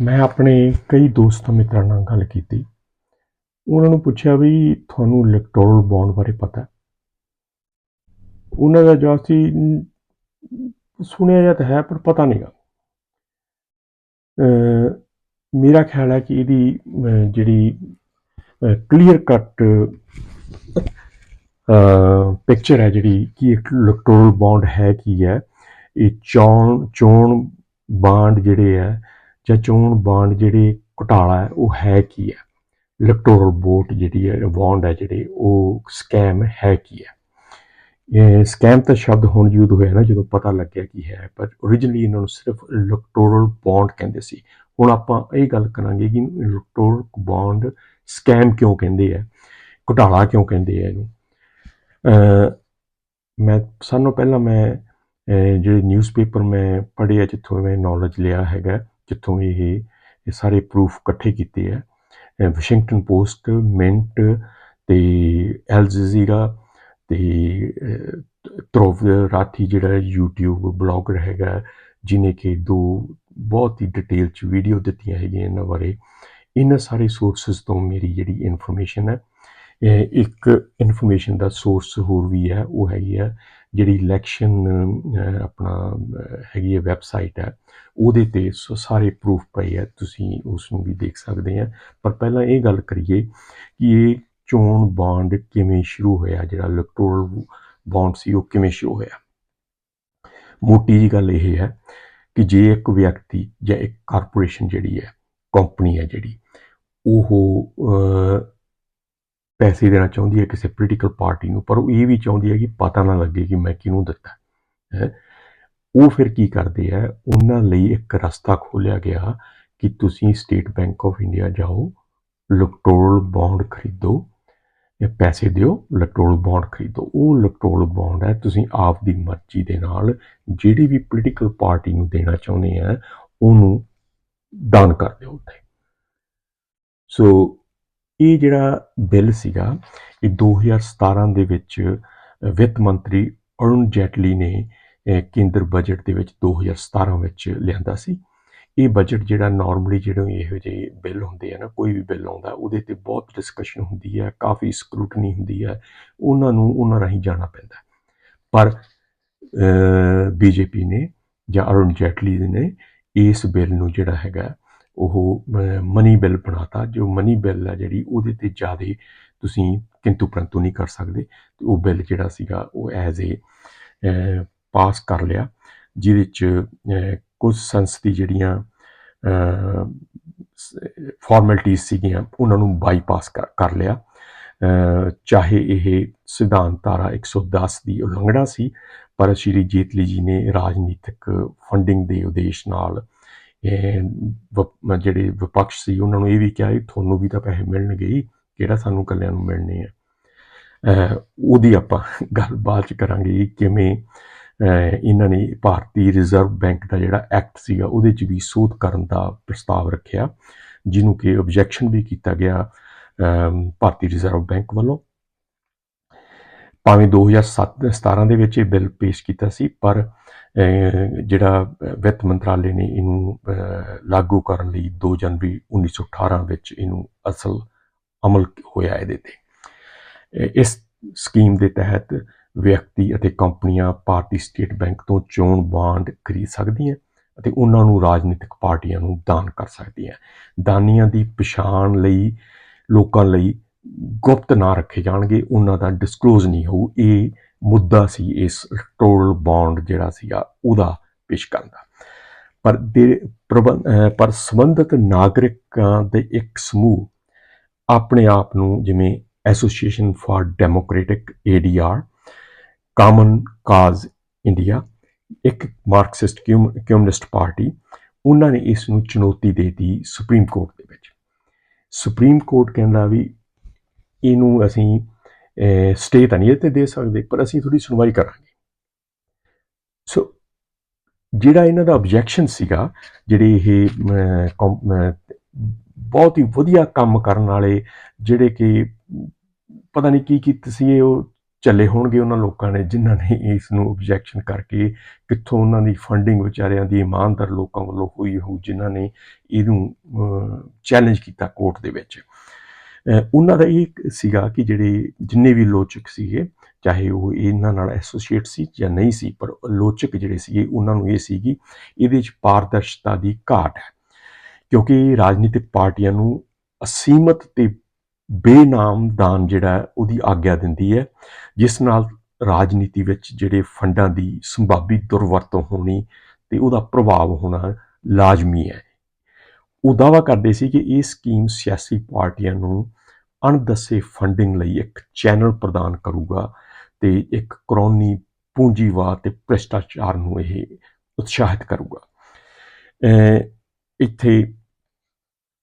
ਮੈਂ ਆਪਣੇ ਕਈ ਦੋਸਤਾਂ ਮਿੱਤਰਾਂ ਨਾਲ ਗੱਲ ਕੀਤੀ। ਉਹਨਾਂ ਨੂੰ ਪੁੱਛਿਆ ਵੀ ਤੁਹਾਨੂੰ ਇਲੈਕਟੋਰਲ ਬੌਂਡ ਬਾਰੇ ਪਤਾ? ਉਹਨਾਂ ਦਾ ਜਵਾਬ ਸੀ ਸੁਣਿਆ ਜਾਂ ਤਾਂ ਹੈ, ਪਰ ਪਤਾ ਨਹੀਂਗਾ ਮੇਰਾ ਖਿਆਲ ਹੈ ਕਿ ਇਹਦੀ ਜਿਹੜੀ ਕਲੀਅਰ ਕੱਟ ਪਿਕਚਰ ਹੈ ਜਿਹੜੀ ਕਿ ਇਲੈਕਟੋਰਲ ਬੌਂਡ ਹੈ ਕੀ ਹੈ, ਇਹ ਚੋਣ ਚੋਣ ਬਾਂਡ ਜਿਹੜੇ ਹੈ ਜਾਂ ਚੋਣ ਬਾਂਡ ਜਿਹੜੇ ਘੁਟਾਲਾ ਹੈ, ਉਹ ਹੈ ਕੀ ਹੈ? ਇਲੈਕਟੋਰਲ ਵੋਟ ਜਿਹੜੀ ਹੈ ਬੌਂਡ ਹੈ ਜਿਹੜੇ, ਉਹ ਸਕੈਮ ਹੈ ਕੀ ਹੈ? ਇਹ ਸਕੈਮ ਤਾਂ ਸ਼ਬਦ ਹੁਣ ਯੂਜ਼ ਹੋਇਆ ਨਾ, ਜਦੋਂ ਪਤਾ ਲੱਗਿਆ ਕੀ ਹੈ, ਪਰ originally ਇਹਨਾਂ ਨੂੰ ਸਿਰਫ ਇਲੈਕਟੋਰਲ ਬੌਂਡ ਕਹਿੰਦੇ ਸੀ। ਹੁਣ ਆਪਾਂ ਇਹ ਗੱਲ ਕਰਾਂਗੇ ਕਿ ਇਲੈਕਟੋਰਲ ਬੌਂਡ ਸਕੈਮ ਕਿਉਂ ਕਹਿੰਦੇ ਆ? ਘੁਟਾਲਾ ਕਿਉਂ ਕਹਿੰਦੇ ਆ ਇਹਨੂੰ? ਅਹ ਮੈਂ, ਸਾਨੂੰ ਪਹਿਲਾਂ ਮੈਂ, ਅਹ ਜਿਹੜੇ ਨਿਊਜ਼ਪੇਪਰ ਮੈਂ ਪੜ੍ਹਿਆ, ਜਿੱਥੋਂ ਮੈਂ ਨੌਲੇਜ ਲਿਆ ਹੈਗਾ ਜਿੱਥੋਂ ਇਹ ਇਹ ਸਾਰੇ ਪ੍ਰੂਫ ਇਕੱਠੇ ਕੀਤੇ ਆ। ਵਾਸ਼ਿੰਗਟਨ ਪੋਸਟ ਮਿੰਟ ਤੇ ਐਲ ਜਜ਼ੀਰਾ ਤੇ ਤਰੋਵ ਰਾਠੀ ਜਿਹੜਾ YouTube ਬਲੌਗਰ ਹੈਗਾ ਜਿਨੇ ਕਿ ਦੋ ਬਹੁਤ ਹੀ ਡਿਟੇਲ ਚ ਵੀਡੀਓ ਦਿੱਤੀਆਂ ਹੈਗੀਆਂ ਇਹਨਾਂ ਬਾਰੇ। ਇਹਨਾਂ ਸਾਰੇ ਸੋਰਸਸ ਤੋਂ ਮੇਰੀ ਜਿਹੜੀ ਇਨਫੋਰਮੇਸ਼ਨ ਹੈ ਇੱਕ ਇਨਫੋਰਮੇਸ਼ਨ ਦਾ ਸੋਰਸ ਹੋਰ ਵੀ ਹੈ, ਉਹ ਹੈਗੀ ਹੈ ਜਿਹੜੀ ਇਲੈਕਸ਼ਨ ਆਪਣਾ ਹੈਗੀ ਹੈ ਵੈਬਸਾਈਟ ਹੈ। ਉਹਦੇ ਤੇ ਸ- ਸਾਰੇ ਪ੍ਰੂਫ ਪਏ ਹੈ, ਤੁਸੀਂ ਉਸ ਨੂੰ ਵੀ ਦੇਖ ਸਕਦੇ ਆ ਪਰ ਪਹਿਲਾਂ ਇਹ ਗੱਲ ਕਰੀਏ ਕਿ ਇਹ ਚੋਣ ਬਾਂਡ ਕਿਵੇਂ ਸ਼ੁਰੂ ਹੋਇਆ, ਜਿਹੜਾ ਇਲੈਕਟੋਰਲ ਬੌਂਡ ਸੀ, ਉਹ ਕਿਵੇਂ ਸ਼ੁਰੂ ਹੋਇਆ? ਮੋਟੀ ਜੀ ਗੱਲ ਇਹ ਹੈ ਕਿ ਜੇ ਇੱਕ ਵਿਅਕਤੀ ਜਾਂ ਇੱਕ ਕਾਰਪੋਰੇਸ਼ਨ ਜਿਹੜੀ ਹੈ ਕੰਪਨੀ ਹੈ ਜਿਹੜੀ, ਉਹ ਪੈਸੇ ਦੇਣਾ ਚਾਹੁੰਦੀ ਹੈ ਕਿਸੇ ਪੋਲੀਟੀਕਲ ਪਾਰਟੀ ਨੂੰ, ਪਰ ਉਹ ਇਹ ਵੀ ਚਾਹੁੰਦੀ ਹੈ ਕਿ ਪਤਾ ਨਾ ਲੱਗੇ ਕਿ ਮੈਂ ਕਿਹਨੂੰ ਦਿੱਤਾ, ਹੈ। ਉਹ ਫਿਰ ਕੀ ਕਰਦੇ ਆ, ਉਹਨਾਂ ਲਈ ਇੱਕ ਰਸਤਾ ਖੋਲਿਆ ਗਿਆ ਕਿ ਤੁਸੀਂ ਸਟੇਟ ਬੈਂਕ ਆਫ ਇੰਡੀਆ ਜਾਓ ਲਕਟੋਲ ਬੌਂਡ ਖਰੀਦੋ ਇਹ ਪੈਸੇ ਦਿਓ ਇਲੈਕਟੋਰਲ ਬੌਂਡ ਖਰੀਦੋ। ਉਹ ਲਕਟੋਲ ਬੌਂਡ ਹੈ, ਤੁਸੀਂ ਆਪ ਦੀ ਮਰਜ਼ੀ ਦੇ ਨਾਲ ਜਿਹੜੀ ਵੀ ਪੋਲੀਟੀਕਲ ਪਾਰਟੀ ਨੂੰ ਦੇਣਾ ਚਾਹੁੰਦੇ ਆ, ਉਹਨੂੰ ਦਾਨ ਕਰ ਦਿਓ ਉੱਥੇ। ਸੋ ਇਹ ਜਿਹੜਾ ਬਿੱਲ ਸੀਗਾ, ਇਹ 2017 ਦੇ ਵਿੱਚ ਵਿੱਤ ਮੰਤਰੀ ਅਰੁਣ ਜੇਟਲੀ ਨੇ ਕੇਂਦਰ ਬਜਟ ਦੇ ਵਿੱਚ 2017 ਵਿੱਚ ਲਿਆਂਦਾ ਸੀ ਇਹ ਬਜਟ ਜਿਹੜਾ ਨਾਰਮਲੀ ਜਿਹੜੇ ਇਹੋ ਜਿਹੇ ਬਿੱਲ ਹੁੰਦੇ ਆ ਨਾ, ਕੋਈ ਵੀ ਬਿੱਲ ਆਉਂਦਾ, ਉਹਦੇ ਤੇ ਬਹੁਤ ਡਿਸਕਸ਼ਨ ਹੁੰਦੀ ਹੈ ਕਾਫੀ ਸਕਰੂਟਨੀ ਹੁੰਦੀ ਹੈ ਉਹਨਾਂ ਨੂੰ ਉਹਨਾਂ ਰਾਹੀਂ ਜਾਣਾ ਪੈਂਦਾ ਹੈ। ਪਰ ਬੀਜੇਪੀ ਨੇ ਜਾਂ ਅਰੁਣ ਜੇਟਲੀ ਨੇ ਇਸ ਬਿੱਲ ਨੂੰ ਜਿਹੜਾ ਹੈਗਾ ਉਹ ਮਨੀ ਬਿੱਲ ਬਣਾਤਾ, ਜੋ ਮਨੀ ਬਿੱਲ ਹੈ ਜਿਹੜੀ ਉਹਦੇ ਤੇ ਜ਼ਿਆਦਾ ਤੁਸੀਂ ਕਿੰਤੂ ਪਰੰਤੂ ਨਹੀਂ ਕਰ ਸਕਦੇ। ਤੇ ਉਹ ਬਿੱਲ ਜਿਹੜਾ ਸੀਗਾ ਉਹ ਐਜ਼ ਏ ਪਾਸ ਕਰ ਲਿਆ, ਜਿਹਦੇ ਚ ਕੁਝ ਸੰਸਦੀ ਜਿਹੜੀਆਂ ਫਾਰਮੈਲਿਟੀਜ਼ ਸੀਗੀਆਂ, ਉਹਨਾਂ ਨੂੰ ਬਾਈਪਾਸ ਕਰ ਕਰ ਲਿਆ। ਚਾਹੇ ਇਹ ਸਿਧਾਂਤ ਧਾਰਾ 110 ਦੀ ਉਲੰਘਣਾ ਸੀ, ਪਰ ਸ਼੍ਰੀ ਜੇਤਲੀ ਜੀ ਨੇ ਰਾਜਨੀਤਿਕ ਫੰਡਿੰਗ ਦੇ ਉਦੇਸ਼ ਨਾਲ ਜਿਹੜੇ ਵਿਪਕਸ਼ ਸੀ, ਉਹਨਾਂ ਨੂੰ ਇਹ ਵੀ ਕਿਹਾ ਕਿ ਤੁਹਾਨੂੰ ਵੀ ਤਾਂ ਪੈਸੇ ਮਿਲਣਗੇ ਹੀ, ਕਿਹੜਾ ਸਾਨੂੰ ਇਕੱਲਿਆਂ ਨੂੰ ਮਿਲਣੇ ਆ। ਉਹਦੀ ਆਪਾਂ ਗੱਲ ਬਾਅਦ ਚ ਕਰਾਂਗੇ ਕਿ ਕਿਵੇਂ ਇਹਨਾਂ ਨੇ ਭਾਰਤੀ ਰਿਜ਼ਰਵ ਬੈਂਕ ਦਾ ਜਿਹੜਾ ਐਕਟ ਸੀਗਾ, ਉਹਦੇ ਚ ਵੀ ਸੋਧ ਕਰਨ ਦਾ ਪ੍ਰਸਤਾਵ ਰੱਖਿਆ, ਜਿਹਨੂੰ ਕਿ ਆਬਜੈਕਸ਼ਨ ਵੀ ਕੀਤਾ ਗਿਆ ਭਾਰਤੀ ਰਿਜ਼ਰਵ ਬੈਂਕ ਵੱਲੋਂ। ਭਾਵੇਂ 2007 17 ਦੇ ਵਿੱਚ ਇਹ ਬਿੱਲ ਪੇਸ਼ ਕੀਤਾ ਸੀ, ਪਰ ਜਿਹੜਾ ਵਿੱਤ ਮੰਤਰਾਲੇ ਨੇ ਇਹਨੂੰ ਲਾਗੂ ਕਰਨ ਲਈ 2 ਜਨਵਰੀ 1918 ਵਿੱਚ ਇਹਨੂੰ ਅਸਲ ਅਮਲ ਹੋਇਆ ਇਹਦੇ ਤੇ। ਇਸ ਸਕੀਮ ਦੇ ਤਹਿਤ ਵਿਅਕਤੀ ਅਤੇ ਕੰਪਨੀਆਂ ਭਾਰਤੀ ਸਟੇਟ ਬੈਂਕ ਤੋਂ ਚੋਣ ਬਾਂਡ ਖਰੀਦ ਸਕਦੀਆਂ ਅਤੇ ਉਹਨਾਂ ਨੂੰ ਰਾਜਨੀਤਿਕ ਪਾਰਟੀਆਂ ਨੂੰ ਦਾਨ ਕਰ ਸਕਦੀਆਂ। ਦਾਨੀਆਂ ਦੀ ਪਛਾਣ ਲਈ, ਲੋਕਾਂ ਲਈ ਗੁਪਤ ਨਾ ਰੱਖੇ ਜਾਣਗੇ, ਉਹਨਾਂ ਦਾ ਡਿਸਕਲੋਜ਼ ਨਹੀਂ ਹੋਊ। ਇਹ ਮੁੱਦਾ ਸੀ ਇਸ ਟੋਲ ਬੌਂਡ ਜਿਹੜਾ ਸੀਗਾ ਉਹਦਾ ਪੇਸ਼ ਕਰਨ ਦਾ। ਪਰ ਦੇ ਪ੍ਰਬੰਧ ਪਰ ਸੰਬੰਧਿਤ ਨਾਗਰਿਕਾਂ ਦੇ ਇੱਕ ਸਮੂਹ ਆਪਣੇ ਆਪ ਨੂੰ ਜਿਵੇਂ association for democratic ADR common cause India ਇੱਕ ਮਾਰਕਸਿਸਟ ਕਮਿਊਨਿਸਟ ਪਾਰਟੀ ਉਹਨਾਂ ਨੇ ਇਸ ਨੂੰ ਚੁਣੌਤੀ ਦੇ ਦਿੱਤੀ ਸੁਪਰੀਮ ਕੋਰਟ ਦੇ ਵਿੱਚ। ਸੁਪਰੀਮ ਕੋਰਟ ਕਹਿੰਦਾ ਵੀ ਇਹਨੂੰ ਅਸੀਂ ਸਟੇ ਤਾਂ ਨਹੀਂ ਇਹ ਤੇ ਦੇ ਸਕਦੇ ਪਰ ਅਸੀਂ ਥੋੜੀ ਸੁਣਵਾਈ ਕਰਾਂਗੇ। ਸੋ ਜਿਹੜਾ ਇਹਨਾਂ ਦਾ ਆਬਜੈਕਸ਼ਨ ਸੀਗਾ ਜਿਹੜੇ ਇਹ ਅਮ, ਬਹੁਤ ਹੀ ਵਧੀਆ ਕੰਮ ਕਰਨ ਵਾਲੇ ਜਿਹੜੇ ਕਿ ਪਤਾ ਨਹੀਂ ਕੀ ਕੀ ਸੀ ਉਹ ਚੱਲੇ ਹੋਣਗੇ ਉਹਨਾਂ ਲੋਕਾਂ ਨੇ ਜਿਨ੍ਹਾਂ ਨੇ ਇਸ ਨੂੰ ਆਬਜੈਕਸ਼ਨ ਕਰਕੇ ਕਿੱਥੋਂ ਉਹਨਾਂ ਦੀ ਫੰਡਿੰਗ ਵਿਚਾਰਿਆਂ ਦੀ ਇਮਾਨਦਾਰ ਲੋਕਾਂ ਵੱਲੋਂ ਹੋਈ ਹੋਊ ਜਿਨ੍ਹਾਂ ਨੇ ਇਹਨੂੰ ਚੈਲੰਜ ਕੀਤਾ ਕੋਰਟ ਦੇ ਵਿੱਚ। ਉਹਨਾਂ ਦਾ ਇਹ ਸੀਗਾ ਕਿ ਜਿਹੜੇ ਜਿੰਨੇ ਵੀ ਲੋਚਕ ਸੀਗੇ, ਚਾਹੇ ਉਹ ਇਹਨਾਂ ਨਾਲ ਐਸੋਸੀਏਟ ਸੀ ਜਾਂ ਨਹੀਂ ਸੀ, ਪਰ ਲੋਚਕ ਜਿਹੜੇ ਸੀਗੇ, ਉਹਨਾਂ ਨੂੰ ਇਹ ਸੀਗੀ, ਇਹਦੇ ਵਿੱਚ ਪਾਰਦਰਸ਼ਤਾ ਦੀ ਘਾਟ ਹੈ। ਕਿਉਂਕਿ ਰਾਜਨੀਤਿਕ ਪਾਰਟੀਆਂ ਨੂੰ ਅਸੀਮਤ ਤੇ ਬੇਨਾਮ ਦਾਨ ਜਿਹੜਾ ਉਹਦੀ ਆਗਿਆ ਦਿੰਦੀ ਹੈ, ਜਿਸ ਨਾਲ ਰਾਜਨੀਤੀ ਵਿੱਚ ਜਿਹੜੇ ਫੰਡਾਂ ਦੀ ਸੰਭਾਵੀ ਦੁਰਵਰਤੋਂ ਹੋਣੀ ਤੇ ਉਹਦਾ ਪ੍ਰਭਾਵ ਹੋਣਾ ਲਾਜ਼ਮੀ ਹੈ। ਉਹ ਦਾਅਵਾ ਕਰਦੇ ਸੀ ਕਿ ਇਹ ਸਕੀਮ ਸਿਆਸੀ ਪਾਰਟੀਆਂ ਨੂੰ ਅਣਦੱਸੇ ਫੰਡਿੰਗ ਲਈ ਇੱਕ ਚੈਨਲ ਪ੍ਰਦਾਨ ਕਰੂਗਾ ਤੇ ਇੱਕ ਕਰੋਨੀ ਪੂੰਜੀਵਾਦ ਤੇ ਭ੍ਰਿਸ਼ਟਾਚਾਰ ਨੂੰ ਇਹ ਉਤਸ਼ਾਹਿਤ ਕਰੂਗਾ। ਇੱਥੇ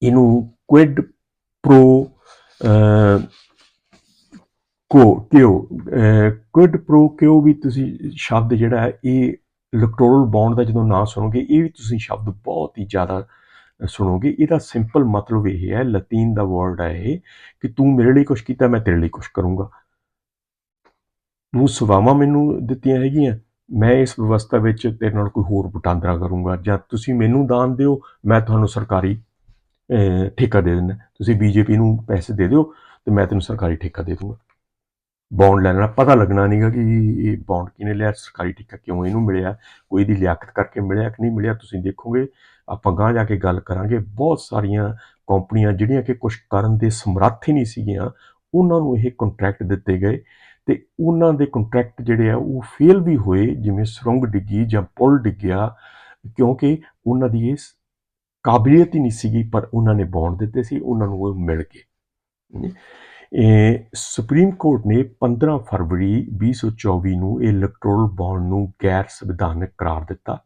ਇਹਨੂੰ ਕੁਇਡ ਪ੍ਰੋ ਅਹ, ਕੋ ਕਿਉ ਕੁਇਡ ਪ੍ਰੋ ਕਿਉ ਵੀ ਤੁਸੀਂ ਸ਼ਬਦ ਜਿਹੜਾ ਹੈ ਇਹ ਇਲੈਕਟੋਰਲ ਬੌਂਡ ਦਾ ਜਦੋਂ ਨਾਂ ਸੁਣੋਗੇ ਇਹ ਵੀ ਤੁਸੀਂ ਸ਼ਬਦ ਬਹੁਤ ਹੀ ਜ਼ਿਆਦਾ ਸੁਣੋਗੇ, ਇਹਦਾ ਸਿੰਪਲ ਮਤਲਬ ਇਹ ਹੈ ਲਤੀਨ ਦਾ ਵਰਡ ਹੈ ਇਹ, ਕਿ ਤੂੰ ਮੇਰੇ ਲਈ ਕੁਝ ਕੀਤਾ, ਮੈਂ ਤੇਰੇ ਲਈ ਕੁਝ ਕਰੂੰਗਾ। ਤੂੰ ਸੇਵਾਵਾਂ ਮੈਨੂੰ ਦਿੱਤੀਆਂ ਹੈਗੀਆਂ, ਮੈਂ ਇਸ ਵਿਵਸਥਾ ਵਿੱਚ ਤੇਰੇ ਨਾਲ ਕੋਈ ਹੋਰ ਵਟਾਂਦਰਾ ਕਰੂੰਗਾ, ਜਾਂ ਤੁਸੀਂ ਮੈਨੂੰ ਦਾਨ ਦਿਓ, ਮੈਂ ਤੁਹਾਨੂੰ ਸਰਕਾਰੀ ਠੇਕਾ ਦੇ ਦਿੰਦਾ। ਤੁਸੀਂ ਬੀਜੇਪੀ ਨੂੰ ਪੈਸੇ ਦੇ ਦਿਓ ਤੇ ਮੈਂ ਤੈਨੂੰ ਸਰਕਾਰੀ ਠੇਕਾ ਦੇ ਦੂੰਗਾ। ਬੌਂਡ ਲੈਣਾ ਪਤਾ ਲੱਗਣਾ ਨਹੀਂਗਾ ਕਿ ਇਹ ਬੌਂਡ ਕਿਨੇ ਲਿਆ, ਸਰਕਾਰੀ ਠੇਕਾ ਕਿਉਂ ਇਹਨੂੰ ਮਿਲਿਆ, ਕੋਈ ਦੀ ਲਿਆਕਤ ਕਰਕੇ ਮਿਲਿਆ ਕਿ ਨਹੀਂ ਮਿਲਿਆ, ਤੁਸੀਂ ਦੇਖੋਗੇ। ਆਪਾਂ ਗਾਂਹ ਜਾ ਕੇ ਗੱਲ ਕਰਾਂਗੇ, ਬਹੁਤ ਸਾਰੀਆਂ ਕੰਪਨੀਆਂ ਜਿਹੜੀਆਂ ਕਿ ਕੁਝ ਕਰਨ ਦੇ ਸਮਰੱਥ ਹੀ ਨਹੀਂ ਸੀਗੀਆਂ, ਉਹਨਾਂ ਨੂੰ ਇਹ ਕੰਟਰੈਕਟ ਦਿੱਤੇ ਗਏ ਤੇ ਉਹਨਾਂ ਦੇ ਕੰਟਰੈਕਟ ਜਿਹੜੇ ਆ ਉਹ ਫੇਲ ਵੀ ਹੋਏ, ਜਿਵੇਂ ਸੁਰੰਗ ਡਿੱਗੀ ਜਾਂ ਪੁਲ ਡਿੱਗਿਆ, ਕਿਉਂਕਿ ਉਹਨਾਂ ਦੀ ਇਸ ਕਾਬਲੀਅਤ ਹੀ ਨਹੀਂ ਸੀਗੀ, ਪਰ ਉਹਨਾਂ ਨੇ ਬੌਂਡ ਦਿੱਤੇ ਸੀ, ਉਹਨਾਂ ਨੂੰ ਉਹ ਮਿਲ ਗਏ। ਇਹ ਸੁਪਰੀਮ ਕੋਰਟ ਨੇ 15 ਫਰਵਰੀ 2024 ਨੂੰ ਇਹ ਇਲੈਕਟੋਰਲ ਬੌਂਡ ਨੂੰ ਗੈਰ ਸੰਵਿਧਾਨਕ ਕਰਾਰ ਦਿੱਤਾ।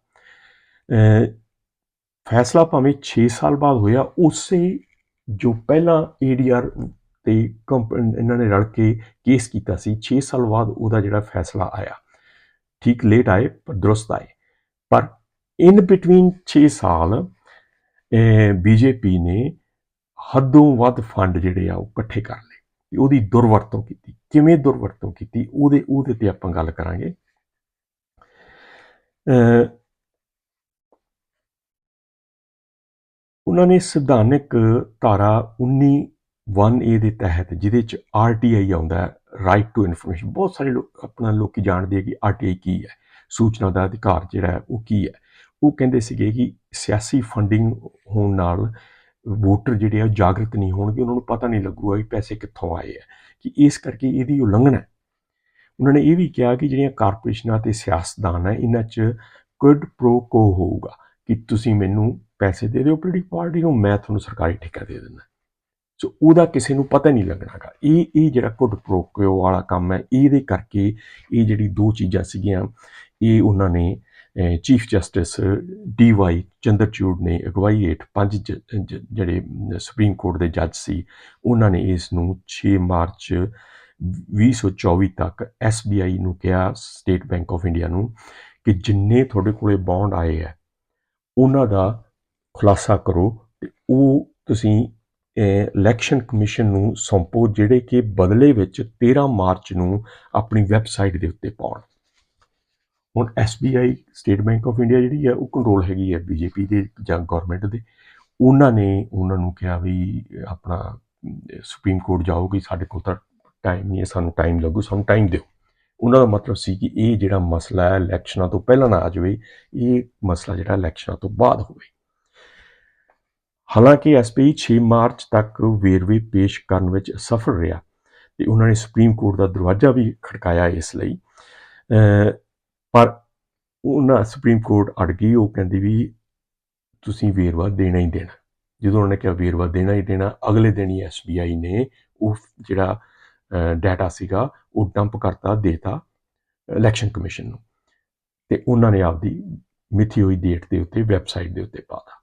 ਫੈਸਲਾ ਭਾਵੇਂ 6 ਸਾਲ ਬਾਅਦ ਹੋਇਆ, ਉਸੇ ਜੋ ਪਹਿਲਾਂ ਏਡੀਆਰ ਤੇ ਕੰਪ- ਇਹਨਾਂ ਨੇ ਰਲ ਕੇ ਕੇਸ ਕੀਤਾ ਸੀ 6 ਸਾਲ ਬਾਅਦ ਉਹਦਾ ਜਿਹੜਾ ਫੈਸਲਾ ਆਇਆ। ਠੀਕ ਲੇਟ ਆਏ, ਪਰ ਦਰੁਸਤ ਆਏ। ਪਰ ਇਨ ਬਿਟਵੀਨ 6 ਸਾਲ ਬੀਜੇਪੀ ਨੇ ਹੱਦੋਂ ਵੱਧ ਫੰਡ ਜਿਹੜੇ ਆ ਉਹ ਇਕੱਠੇ ਕਰ ਲਏ ਤੇ ਉਹਦੀ ਦੁਰਵਰਤੋਂ ਕੀਤੀ। ਕਿਵੇਂ ਦੁਰਵਰਤੋਂ ਕੀਤੀ? ਉਹਦੇ ਉਹਦੇ ਤੇ ਆਪਾਂ ਗੱਲ ਕਰਾਂਗੇ। ਉਹਨਾਂ ਨੇ ਸੰਵਿਧਾਨਕ ਧਾਰਾ 19 1A ਦੇ ਤਹਿਤ, ਜਿਹਦੇ ਚ ਆਰਟੀਆਈ ਆਉਂਦਾ ਰਾਈਟ ਟੂ ਇਨਫੋਰਮੇਸ਼ਨ ਬਹੁਤ ਸਾਰੇ ਲੋਕ ਆਪਣਾ ਲੋਕੀ ਜਾਣਦੇ ਆ ਕਿ ਆਰਟੀਆਈ ਕੀ ਹੈ, ਸੂਚਨਾ ਦਾ ਅਧਿਕਾਰ ਜਿਹੜਾ ਉਹ ਕੀ ਹੈ। ਉਹ ਕਹਿੰਦੇ ਸੀਗੇ ਕਿ ਸਿਆਸੀ ਫੰਡਿੰਗ ਹੋਣ ਨਾਲ ਵੋਟਰ ਜਿਹੜੇ ਆ, ਉਹ ਜਾਗਰਤ ਨਹੀਂ ਹੋਣਗੇ। ਉਹਨਾਂ ਨੂੰ ਪਤਾ ਨਹੀਂ ਲੱਗੂਗਾ ਕਿ ਪੈਸੇ ਕਿੱਥੋਂ ਆਏ ਆ, ਕਿ ਇਸ ਕਰਕੇ ਇਹਦੀ ਉਲੰਘਣਾ ਹੈ। ਉਹਨਾਂ ਨੇ ਇਹ ਵੀ ਕਿਹਾ ਕਿ ਜਿਹੜੀਆਂ ਕਾਰਪੋਰੇਸ਼ਨਾਂ ਤੇ ਸਿਆਸਤਦਾਨ ਹੈ, ਇਹਨਾਂ 'ਚ ਕੁਇਡ ਪ੍ਰੋ ਕੋ ਹੋਊਗਾ, ਕਿ ਤੁਸੀਂ ਮੈਨੂੰ ਪੈਸੇ ਦੇ ਦਿਓ ਪੋਲੀਟਿਕ ਪਾਰਟੀ ਨੂੰ, ਮੈਂ ਤੁਹਾਨੂੰ ਸਰਕਾਰੀ ਠੇਕਾ ਦੇ ਦਿੰਦਾ। ਸੋ ਉਹਦਾ ਕਿਸੇ ਨੂੰ ਪਤਾ ਨਹੀਂ ਲੱਗਣਾਗਾ ਇਹ ਇਹ ਜਿਹੜਾ ਕੁਡ ਪ੍ਰੋ ਵਾਲਾ ਕੰਮ ਹੈ, ਇਹਦੇ ਕਰਕੇ ਇਹ ਜਿਹੜੀ ਦੋ ਚੀਜ਼ਾਂ ਸੀਗੀਆਂ, ਇਹ ਉਹਨਾਂ ਨੇ chief justice D Y Chandrachud ਨੇ ਅਗਵਾਈ ਹੇਠ ਪੰਜ ਜ- ਜਿਹੜੇ ਸੁਪਰੀਮ ਕੋਰਟ ਦੇ ਜੱਜ ਸੀ, ਉਹਨਾਂ ਨੇ ਇਸ ਨੂੰ 6 ਮਾਰਚ 2024 ਤੱਕ ਐਸਬੀਆਈ ਨੂੰ ਕਿਹਾ ਸਟੇਟ ਬੈਂਕ ਆਫ ਇੰਡੀਆ ਨੂੰ, ਕਿ ਜਿੰਨੇ ਤੁਹਾਡੇ ਕੋਲੇ ਬੌਂਡ ਆਏ ਆ ਉਹਨਾਂ ਦਾ ਖੁਲਾਸਾ ਕਰੋ ਤੇ ਉਹ ਤੁਸੀਂ ਇਲੈਕਸ਼ਨ ਕਮਿਸ਼ਨ ਨੂੰ ਸੌਂਪੋ, ਜਿਹੜੇ ਕਿ ਬਦਲੇ ਵਿੱਚ 13 ਮਾਰਚ ਨੂੰ ਆਪਣੀ ਵੈਬਸਾਈਟ ਦੇ ਉੱਤੇ ਪਾਉਣ। ਹੁਣ SBI State Bank of India ਜਿਹੜੀ ਹੈ, ਉਹ ਕੰਟਰੋਲ ਹੈਗੀ ਹੈ ਬੀਜੇਪੀ ਦੇ ਜਾਂ ਗਵਰਨਮੈਂਟ ਦੇ। ਉਹਨਾਂ ਨੇ, ਉਹਨਾਂ ਨੂੰ ਕਿਹਾ ਵੀ ਆਪਣਾ ਸੁਪਰੀਮ ਕੋਰਟ ਜਾਓਗੇ ਸਾਡੇ ਕੋਲ ਤਾਂ ਟਾਈਮ ਨਹੀਂ ਹੈ, ਸਾਨੂੰ ਟਾਈਮ ਲੱਗੂ, ਸਾਨੂੰ ਟਾਈਮ ਦਿਓ। ਉਹਨਾਂ ਦਾ ਮਤਲਬ ਸੀ ਕਿ ਇਹ ਜਿਹੜਾ ਮਸਲਾ ਹੈ ਇਲੈਕਸ਼ਨਾਂ ਤੋਂ ਪਹਿਲਾਂ ਨਾ ਆ ਜਾਵੇ, ਇਹ ਮਸਲਾ ਜਿਹੜਾ ਇਲੈਕਸ਼ਨਾਂ ਤੋਂ ਬਾਅਦ ਹੋਵੇ। ਹਾਲਾਂਕਿ ਐਸਪੀ 6 ਮਾਰਚ ਤੱਕ ਵੇਰਵੇ ਪੇਸ਼ ਕਰਨ ਵਿੱਚ ਅਸਫਲ ਰਿਹਾ ਤੇ ਉਹਨਾਂ ਨੇ ਸੁਪਰੀਮ ਕੋਰਟ ਦਾ ਦਰਵਾਜ਼ਾ ਵੀ ਖੜਕਾਇਆ ਇਸ ਲਈ। ਪਰ ਉਹਨਾਂ ਸੁਪਰੀਮ ਕੋਰਟ ਅੜ ਗਈ, ਉਹ ਕਹਿੰਦੀ ਵੀ ਤੁਸੀਂ ਵੇਰਵਾ ਦੇਣਾ ਹੀ ਦੇਣਾ। ਜਦੋਂ ਉਹਨਾਂ ਨੇ ਕਿਹਾ ਵੇਰਵਾ ਦੇਣਾ ਹੀ ਦੇਣਾ, ਅਗਲੇ ਦਿਨ ਹੀ ਐਸਬੀਆਈ ਨੇ ਉਹ ਜਿਹੜਾ ਡਾਟਾ ਸੀਗਾ, ਉਹ ਡੰਪ ਕਰਤਾ, ਦੇਤਾ ਇਲੈਕਸ਼ਨ ਕਮਿਸ਼ਨ ਨੂੰ। ਤੇ ਉਹਨਾਂ ਨੇ ਆਪਦੀ ਮਿੱਥੀ ਹੋਈ ਡੇਟ ਦੇ ਉੱਤੇ, ਵੈਬਸਾਈਟ ਦੇ ਉੱਤੇ ਪਾਤਾ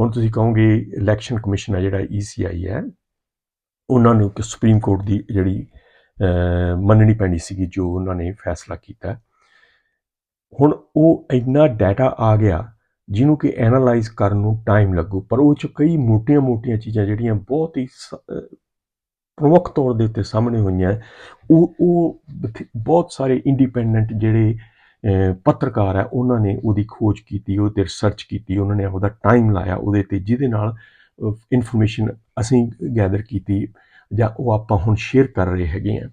ਹੁਣ ਤੁਸੀਂ ਕਹੋਗੇ ਇਲੈਕਸ਼ਨ ਕਮਿਸ਼ਨ ਹੈ ਜਿਹੜਾ ਈਸੀਆਈ ਹੈ, ਉਹਨਾਂ ਨੂੰ ਕਿ ਸੁਪਰੀਮ ਕੋਰਟ ਦੀ ਜਿਹੜੀ ਮੰਨਣੀ ਪੈਣੀ ਸੀਗੀ ਜੋ ਉਹਨਾਂ ਨੇ ਫੈਸਲਾ ਕੀਤਾ। ਹੁਣ ਉਹ ਇੰਨਾ ਡਾਟਾ ਆ ਗਿਆ ਜਿਹਨੂੰ ਕਿ ਐਨਾਲਾਈਜ਼ ਕਰਨ ਨੂੰ ਟਾਈਮ ਲੱਗੂ, ਪਰ ਉਹ ਚ ਕਈ ਮੋਟੀਆਂ-ਮੋਟੀਆਂ ਚੀਜ਼ਾਂ ਜਿਹੜੀਆਂ ਬਹੁਤ ਹੀ ਸ- ਪ੍ਰਮੁੱਖ ਤੌਰ ਦੇ ਉੱਤੇ ਸਾਹਮਣੇ ਹੋਈਆਂ। ਉਹ ਉਹ ਬਹੁਤ ਸਾਰੇ ਇੰਡੀਪੈਂਡੈਂਟ ਜਿਹੜੇ ਪੱਤਰਕਾਰ ਹੈ, ਉਹਨਾਂ ਨੇ ਉਹਦੀ ਖੋਜ ਕੀਤੀ ਉਹਦੇ ਤੇ ਰਿਸਰਚ ਕੀਤੀ, ਉਹਨਾਂ ਨੇ ਉਹਦਾ ਟਾਈਮ ਲਾਇਆ, ਉਹਦੇ ਤੇ ਜਿਹਦੇ ਨਾਲ ਇਨਫੋਰਮੇਸ਼ਨ ਅਸੀਂ ਗੈਦਰ ਕੀਤੀ ਜਾਂ ਉਹ ਆਪਾਂ ਹੁਣ ਸ਼ੇਅਰ ਕਰ ਰਹੇ ਹੈਗੇ ਆ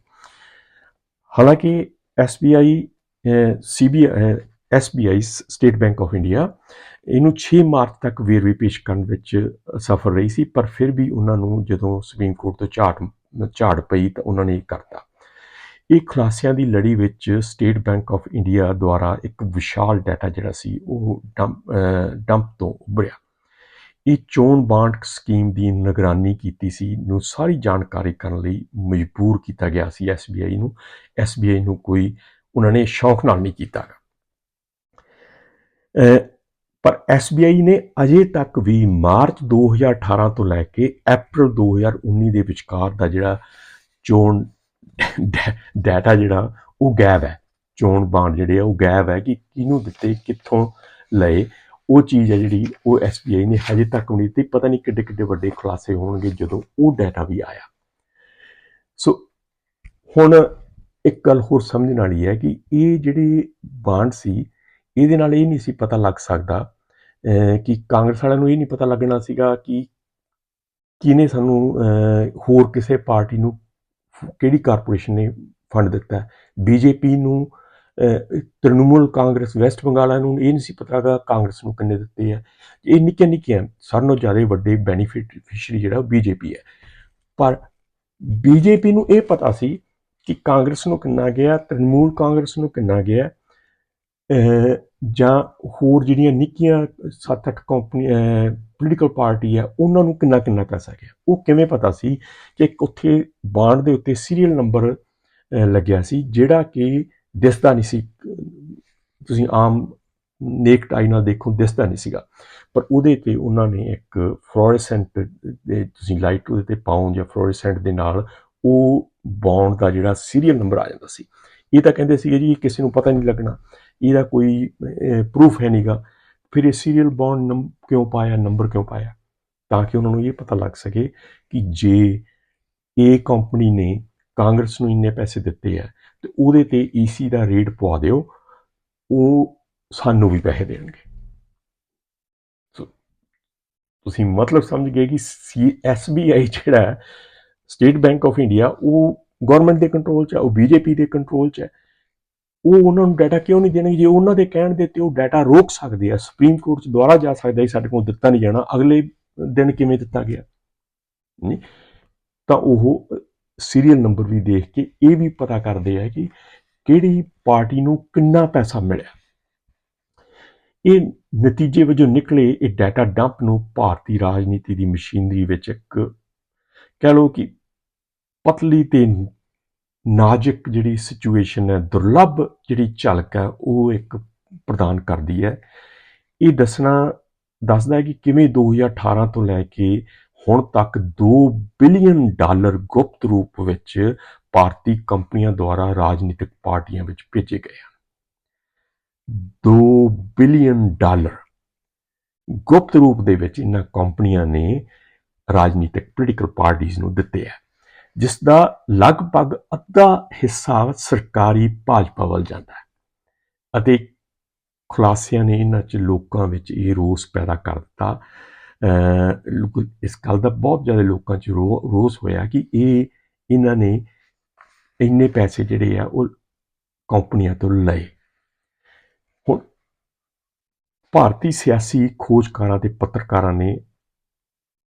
ਹਾਲਾਂਕਿ SBI CBI SBI State Bank of India ਇਹਨੂੰ 6 ਮਾਰਚ ਤੱਕ ਵੇਰਵੇ ਪੇਸ਼ ਕਰਨ ਵਿੱਚ ਸਫਲ ਰਹੀ ਸੀ, ਪਰ ਫਿਰ ਵੀ ਉਹਨਾਂ ਨੂੰ ਜਦੋਂ ਸੁਪਰੀਮ ਕੋਰਟ ਤੋਂ ਝਾੜ ਝਾੜ ਪਈ ਤਾਂ ਉਹਨਾਂ ਨੇ ਇਹ ਕਰਤਾ। ਇਹ ਖੁਲਾਸਿਆਂ ਦੀ ਲੜੀ ਵਿੱਚ ਸਟੇਟ ਬੈਂਕ ਆਫ ਇੰਡੀਆ ਦੁਆਰਾ ਇੱਕ ਵਿਸ਼ਾਲ ਡਾਟਾ ਜਿਹੜਾ ਸੀ ਉਹ ਡੰਪ ਡੰਪ ਤੋਂ ਉੱਭਰਿਆ। ਇਹ ਚੋਣ ਬਾਂਡ ਸਕੀਮ ਦੀ ਨਿਗਰਾਨੀ ਕੀਤੀ ਸੀ, ਨੂੰ ਸਾਰੀ ਜਾਣਕਾਰੀ ਕਰਨ ਲਈ ਮਜਬੂਰ ਕੀਤਾ ਗਿਆ ਸੀ SBI ਨੂੰ। SBI ਨੂੰ ਕੋਈ ਉਹਨਾਂ ਨੇ ਸ਼ੌਕ ਨਾਲ ਨਹੀਂ ਕੀਤਾ ਅਹ, ਪਰ SBI ਨੇ ਅਜੇ ਤੱਕ ਵੀ ਮਾਰਚ 2018 ਤੋਂ ਲੈ ਕੇ ਅਪ੍ਰੈਲ 2019 ਦੇ ਵਿਚਕਾਰ ਦਾ ਜਿਹੜਾ ਚੋਣ ਡਾਟਾ ਜਿਹੜਾ ਉਹ ਗਾਇਬ ਹੈ। ਚੋਣ ਬਾਂਡ ਜਿਹੜੇ ਆ ਉਹ ਗਾਇਬ ਹੈ ਕਿ ਕਿਹਨੂੰ ਦਿੱਤੇ ਕਿੱਥੋਂ ਲਏ। ਉਹ ਚੀਜ਼ ਹੈ ਜਿਹੜੀ ਉਹ SBI ਨੇ ਹਜੇ ਤੱਕ ਨਹੀਂ ਦਿੱਤੀ। ਪਤਾ ਨਹੀਂ ਕਿੱਡੇ ਕਿੱਡੇ ਵੱਡੇ ਖੁਲਾਸੇ ਹੋਣਗੇ ਜਦੋਂ ਉਹ ਡਾਟਾ ਵੀ ਆਇਆ। ਸੋ ਹੁਣ ਇੱਕ ਗੱਲ ਹੋਰ ਸਮਝਣ ਵਾਲੀ ਹੈ ਕਿ ਇਹ ਜਿਹੜੇ ਬਾਂਡ ਸੀ ਇਹਦੇ ਨਾਲ ਇਹ ਨਹੀਂ ਸੀ ਪਤਾ ਲੱਗ ਸਕਦਾ ਅਹ, ਕਿ ਕਾਂਗਰਸ ਵਾਲਿਆਂ ਨੂੰ ਇਹ ਨਹੀਂ ਪਤਾ ਲੱਗਣਾ ਸੀਗਾ ਕਿ ਕਿਹਨੇ ਸਾਨੂੰ ਅਹ, ਹੋਰ ਕਿਸੇ ਪਾਰਟੀ ਨੂੰ ਕਿਹੜੀ ਕਾਰਪੋਰੇਸ਼ਨ ਨੇ ਫੰਡ ਦਿੱਤਾ? ਬੀਜੇਪੀ ਨੂੰ ਤ੍ਰਿਣਮੂਲ ਕਾਂਗਰਸ, ਵੈਸਟ ਬੰਗਾਲਾਂ ਨੂੰ ਇਹ ਨਹੀਂ ਸੀ ਪਤਾ ਹੈਗਾ ਕਾਂਗਰਸ ਨੂੰ ਕਿੰਨੇ ਦਿੱਤੇ ਆ। ਇਹ ਨਿੱਕੇ ਨਿੱਕੇ ਸਾਰਿਆਂ ਨਾਲੋਂ ਜ਼ਿਆਦਾ ਵੱਡੇ ਬੈਨੀਫਿਸ਼ਰੀ ਜਿਹੜਾ ਉਹ ਬੀਜੇਪੀ ਹੈ। ਪਰ ਬੀਜੇਪੀ ਨੂੰ ਇਹ ਪਤਾ ਸੀ ਕਿ ਕਾਂਗਰਸ ਨੂੰ ਕਿੰਨਾ ਗਿਆ, ਤ੍ਰਿਣਮੂਲ ਕਾਂਗਰਸ ਨੂੰ ਕਿੰਨਾ ਗਿਆ ਜਾਂ ਹੋਰ ਜਿਹੜੀਆਂ ਨਿੱਕੀਆਂ 7-8 ਕੰਪਨੀ ਪੋਲੀਟੀਕਲ ਪਾਰਟੀ ਹੈ ਉਹਨਾਂ ਨੂੰ ਕਿੰਨਾ ਕਿੰਨਾ ਪੈਸਾ ਗਿਆ ਉਹ ਕਿਵੇਂ ਪਤਾ ਸੀ ਕਿ ਇੱਕ ਉੱਥੇ ਬਾਂਡ ਦੇ ਉੱਤੇ ਸੀਰੀਅਲ ਨੰਬਰ ਲੱਗਿਆ ਸੀ, ਜਿਹੜਾ ਕਿ ਦਿਸਦਾ ਨਹੀਂ ਸੀ, ਤੁਸੀਂ ਆਮ ਨੇਕ ਟਾਈ ਨਾਲ ਦੇਖੋ, ਦਿਸਦਾ ਨਹੀਂ ਸੀਗਾ। ਪਰ ਉਹਦੇ ਤੇ ਉਹਨਾਂ ਨੇ ਇੱਕ ਫਲੋਰੈਸੈਂਟ ਦੇ ਤੁਸੀਂ ਲਾਈਟ ਉਹਦੇ ਤੇ ਪਾਉਂ ਜਾਂ ਫਲੋਰੈਸੈਂਟ ਦੇ ਨਾਲ ਉਹ ਬੌਂਡ ਦਾ ਜਿਹੜਾ ਸੀਰੀਅਲ ਨੰਬਰ ਆ ਜਾਂਦਾ ਸੀ। ਇਹ ਤਾਂ ਕਹਿੰਦੇ ਸੀਗੇ ਜੀ, ਇਹ ਕਿਸੇ ਨੂੰ ਪਤਾ ਨਹੀਂ ਲੱਗਣਾ। ਇਹਦਾ ਕੋਈ ਪ੍ਰੂਫ ਹੈ ਨਹੀਂਗਾ ਫਿਰ ਇਹ ਸੀਰੀਅਲ ਬੌਂਡ ਨੰਬ ਕਿਉਂ ਪਾਇਆ ਨੰਬਰ ਕਿਉਂ ਪਾਇਆ? ਤਾਂ ਕਿ ਉਹਨਾਂ ਨੂੰ ਇਹ ਪਤਾ ਲੱਗ ਸਕੇ ਕਿ ਜੇ ਇਹ ਕੰਪਨੀ ਨੇ ਕਾਂਗਰਸ ਨੂੰ ਇੰਨੇ ਪੈਸੇ ਦਿੱਤੇ ਆ, ਤੇ ਉਹਦੇ ਤੇ ਈਸੀ ਦਾ ਰੇਟ ਪਵਾ ਦਿਓ, ਉਹ ਸਾਨੂੰ ਵੀ ਪੈਸੇ ਦੇਣਗੇ। ਸੋ ਤੁਸੀਂ ਮਤਲਬ ਸਮਝ ਗਏ ਕਿ ਐਸਬੀਆਈ ਜਿਹੜਾ ਹੈ ਸਟੇਟ ਬੈਂਕ ਆਫ ਇੰਡੀਆ ਉਹ ਗਵਰਨਮੈਂਟ ਦੇ ਕੰਟਰੋਲ 'ਚ ਹੈ ਉਹ ਬੀਜੇਪੀ ਦੇ ਕੰਟਰੋਲ 'ਚ ਹੈ ਉਹ ਉਹਨਾਂ ਨੂੰ ਡਾਟਾ ਕਿਉਂ ਨਹੀਂ ਦੇਣਗੇ? ਜੇ ਉਹਨਾਂ ਦੇ ਕਹਿਣ ਦੇ ਤੇ ਉਹ ਡਾਟਾ ਰੋਕ ਸਕਦੇ ਆ ਸੁਪਰੀਮ ਕੋਰਟ 'ਚ ਦੁਆਰਾ ਜਾ ਸਕਦਾ ਹੈ ਸਾਡੇ ਕੋਲ ਦਿੱਤਾ ਨਹੀਂ ਜਾਣਾ, ਅਗਲੇ ਦਿਨ ਕਿਵੇਂ ਦਿੱਤਾ ਗਿਆ? ਨਹੀਂ। ਤਾਂ ਉਹ ਸੀਰੀਅਲ ਨੰਬਰ ਵੀ ਦੇਖ ਕੇ ਇਹ ਵੀ ਪਤਾ ਕਰਦੇ ਆ ਕਿ ਕਿਹੜੀ ਪਾਰਟੀ ਨੂੰ ਕਿੰਨਾ ਪੈਸਾ ਮਿਲਿਆ। ਇਹ ਨਤੀਜੇ ਵਜੋਂ ਨਿਕਲੇ, ਇਹ ਡਾਟਾ ਡੰਪ ਨੂੰ ਭਾਰਤੀ ਰਾਜਨੀਤੀ ਦੀ ਮਸ਼ੀਨਰੀ ਵਿੱਚ ਇੱਕ ਕਹਿ ਲਓ ਕਿ ਪਤਲੀ ਤੇ ਨਾਜ਼ੁਕ ਜਿਹੜੀ ਸਿਚੁਏਸ਼ਨ ਹੈ, ਦੁਰਲੱਭ ਜਿਹੜੀ ਝਲਕ ਹੈ, ਉਹ ਇੱਕ ਪ੍ਰਦਾਨ ਕਰਦੀ ਹੈ। ਇਹ ਦੱਸਣਾ, ਦੱਸਦਾ ਹੈ ਕਿ ਕਿਵੇਂ 2018 ਤੋਂ ਲੈ ਕੇ ਹੁਣ ਤੱਕ 2 ਬਿਲੀਅਨ ਡਾਲਰ ਗੁਪਤ ਰੂਪ ਵਿੱਚ ਭਾਰਤੀ ਕੰਪਨੀਆਂ ਦੁਆਰਾ ਰਾਜਨੀਤਿਕ ਪਾਰਟੀਆਂ ਵਿੱਚ ਭੇਜੇ ਗਏ ਹਨ। 2 ਬਿਲੀਅਨ ਡਾਲਰ ਗੁਪਤ ਰੂਪ ਦੇ ਵਿੱਚ ਇਹਨਾਂ ਕੰਪਨੀਆਂ ਨੇ ਰਾਜਨੀਤਿਕ ਪੋਲੀਟੀਕਲ ਪਾਰਟੀਆਂ ਨੂੰ ਦਿੱਤੇ ਹੈ। ਜਿਸ ਦਾ ਲਗਭਗ ਅੱਧਾ ਹਿੱਸਾ ਸਰਕਾਰੀ ਭਾਜਪਾ ਵੱਲ ਜਾਂਦਾ ਹੈ। ਅਤੇ ਖੁਲਾਸਿਆਂ ਨੇ ਇਹਨਾਂ 'ਚ ਲੋਕਾਂ ਵਿੱਚ ਇਹ ਰੋਸ ਪੈਦਾ ਕਰ ਦਿੱਤਾ। ਇਸ ਗੱਲ ਦਾ ਬਹੁਤ ਜ਼ਿਆਦਾ ਲੋਕਾਂ 'ਚ ਰੋਸ ਹੋਇਆ ਕਿ ਇਹ ਇਹਨਾਂ ਨੇ ਇੰਨੇ ਪੈਸੇ ਜਿਹੜੇ ਆ ਉਹ ਕੰਪਨੀਆਂ ਤੋਂ ਲਏ। ਹੁਣ ਭਾਰਤੀ ਸਿਆਸੀ ਖੋਜਕਾਰਾਂ ਤੇ ਪੱਤਰਕਾਰਾਂ ਨੇ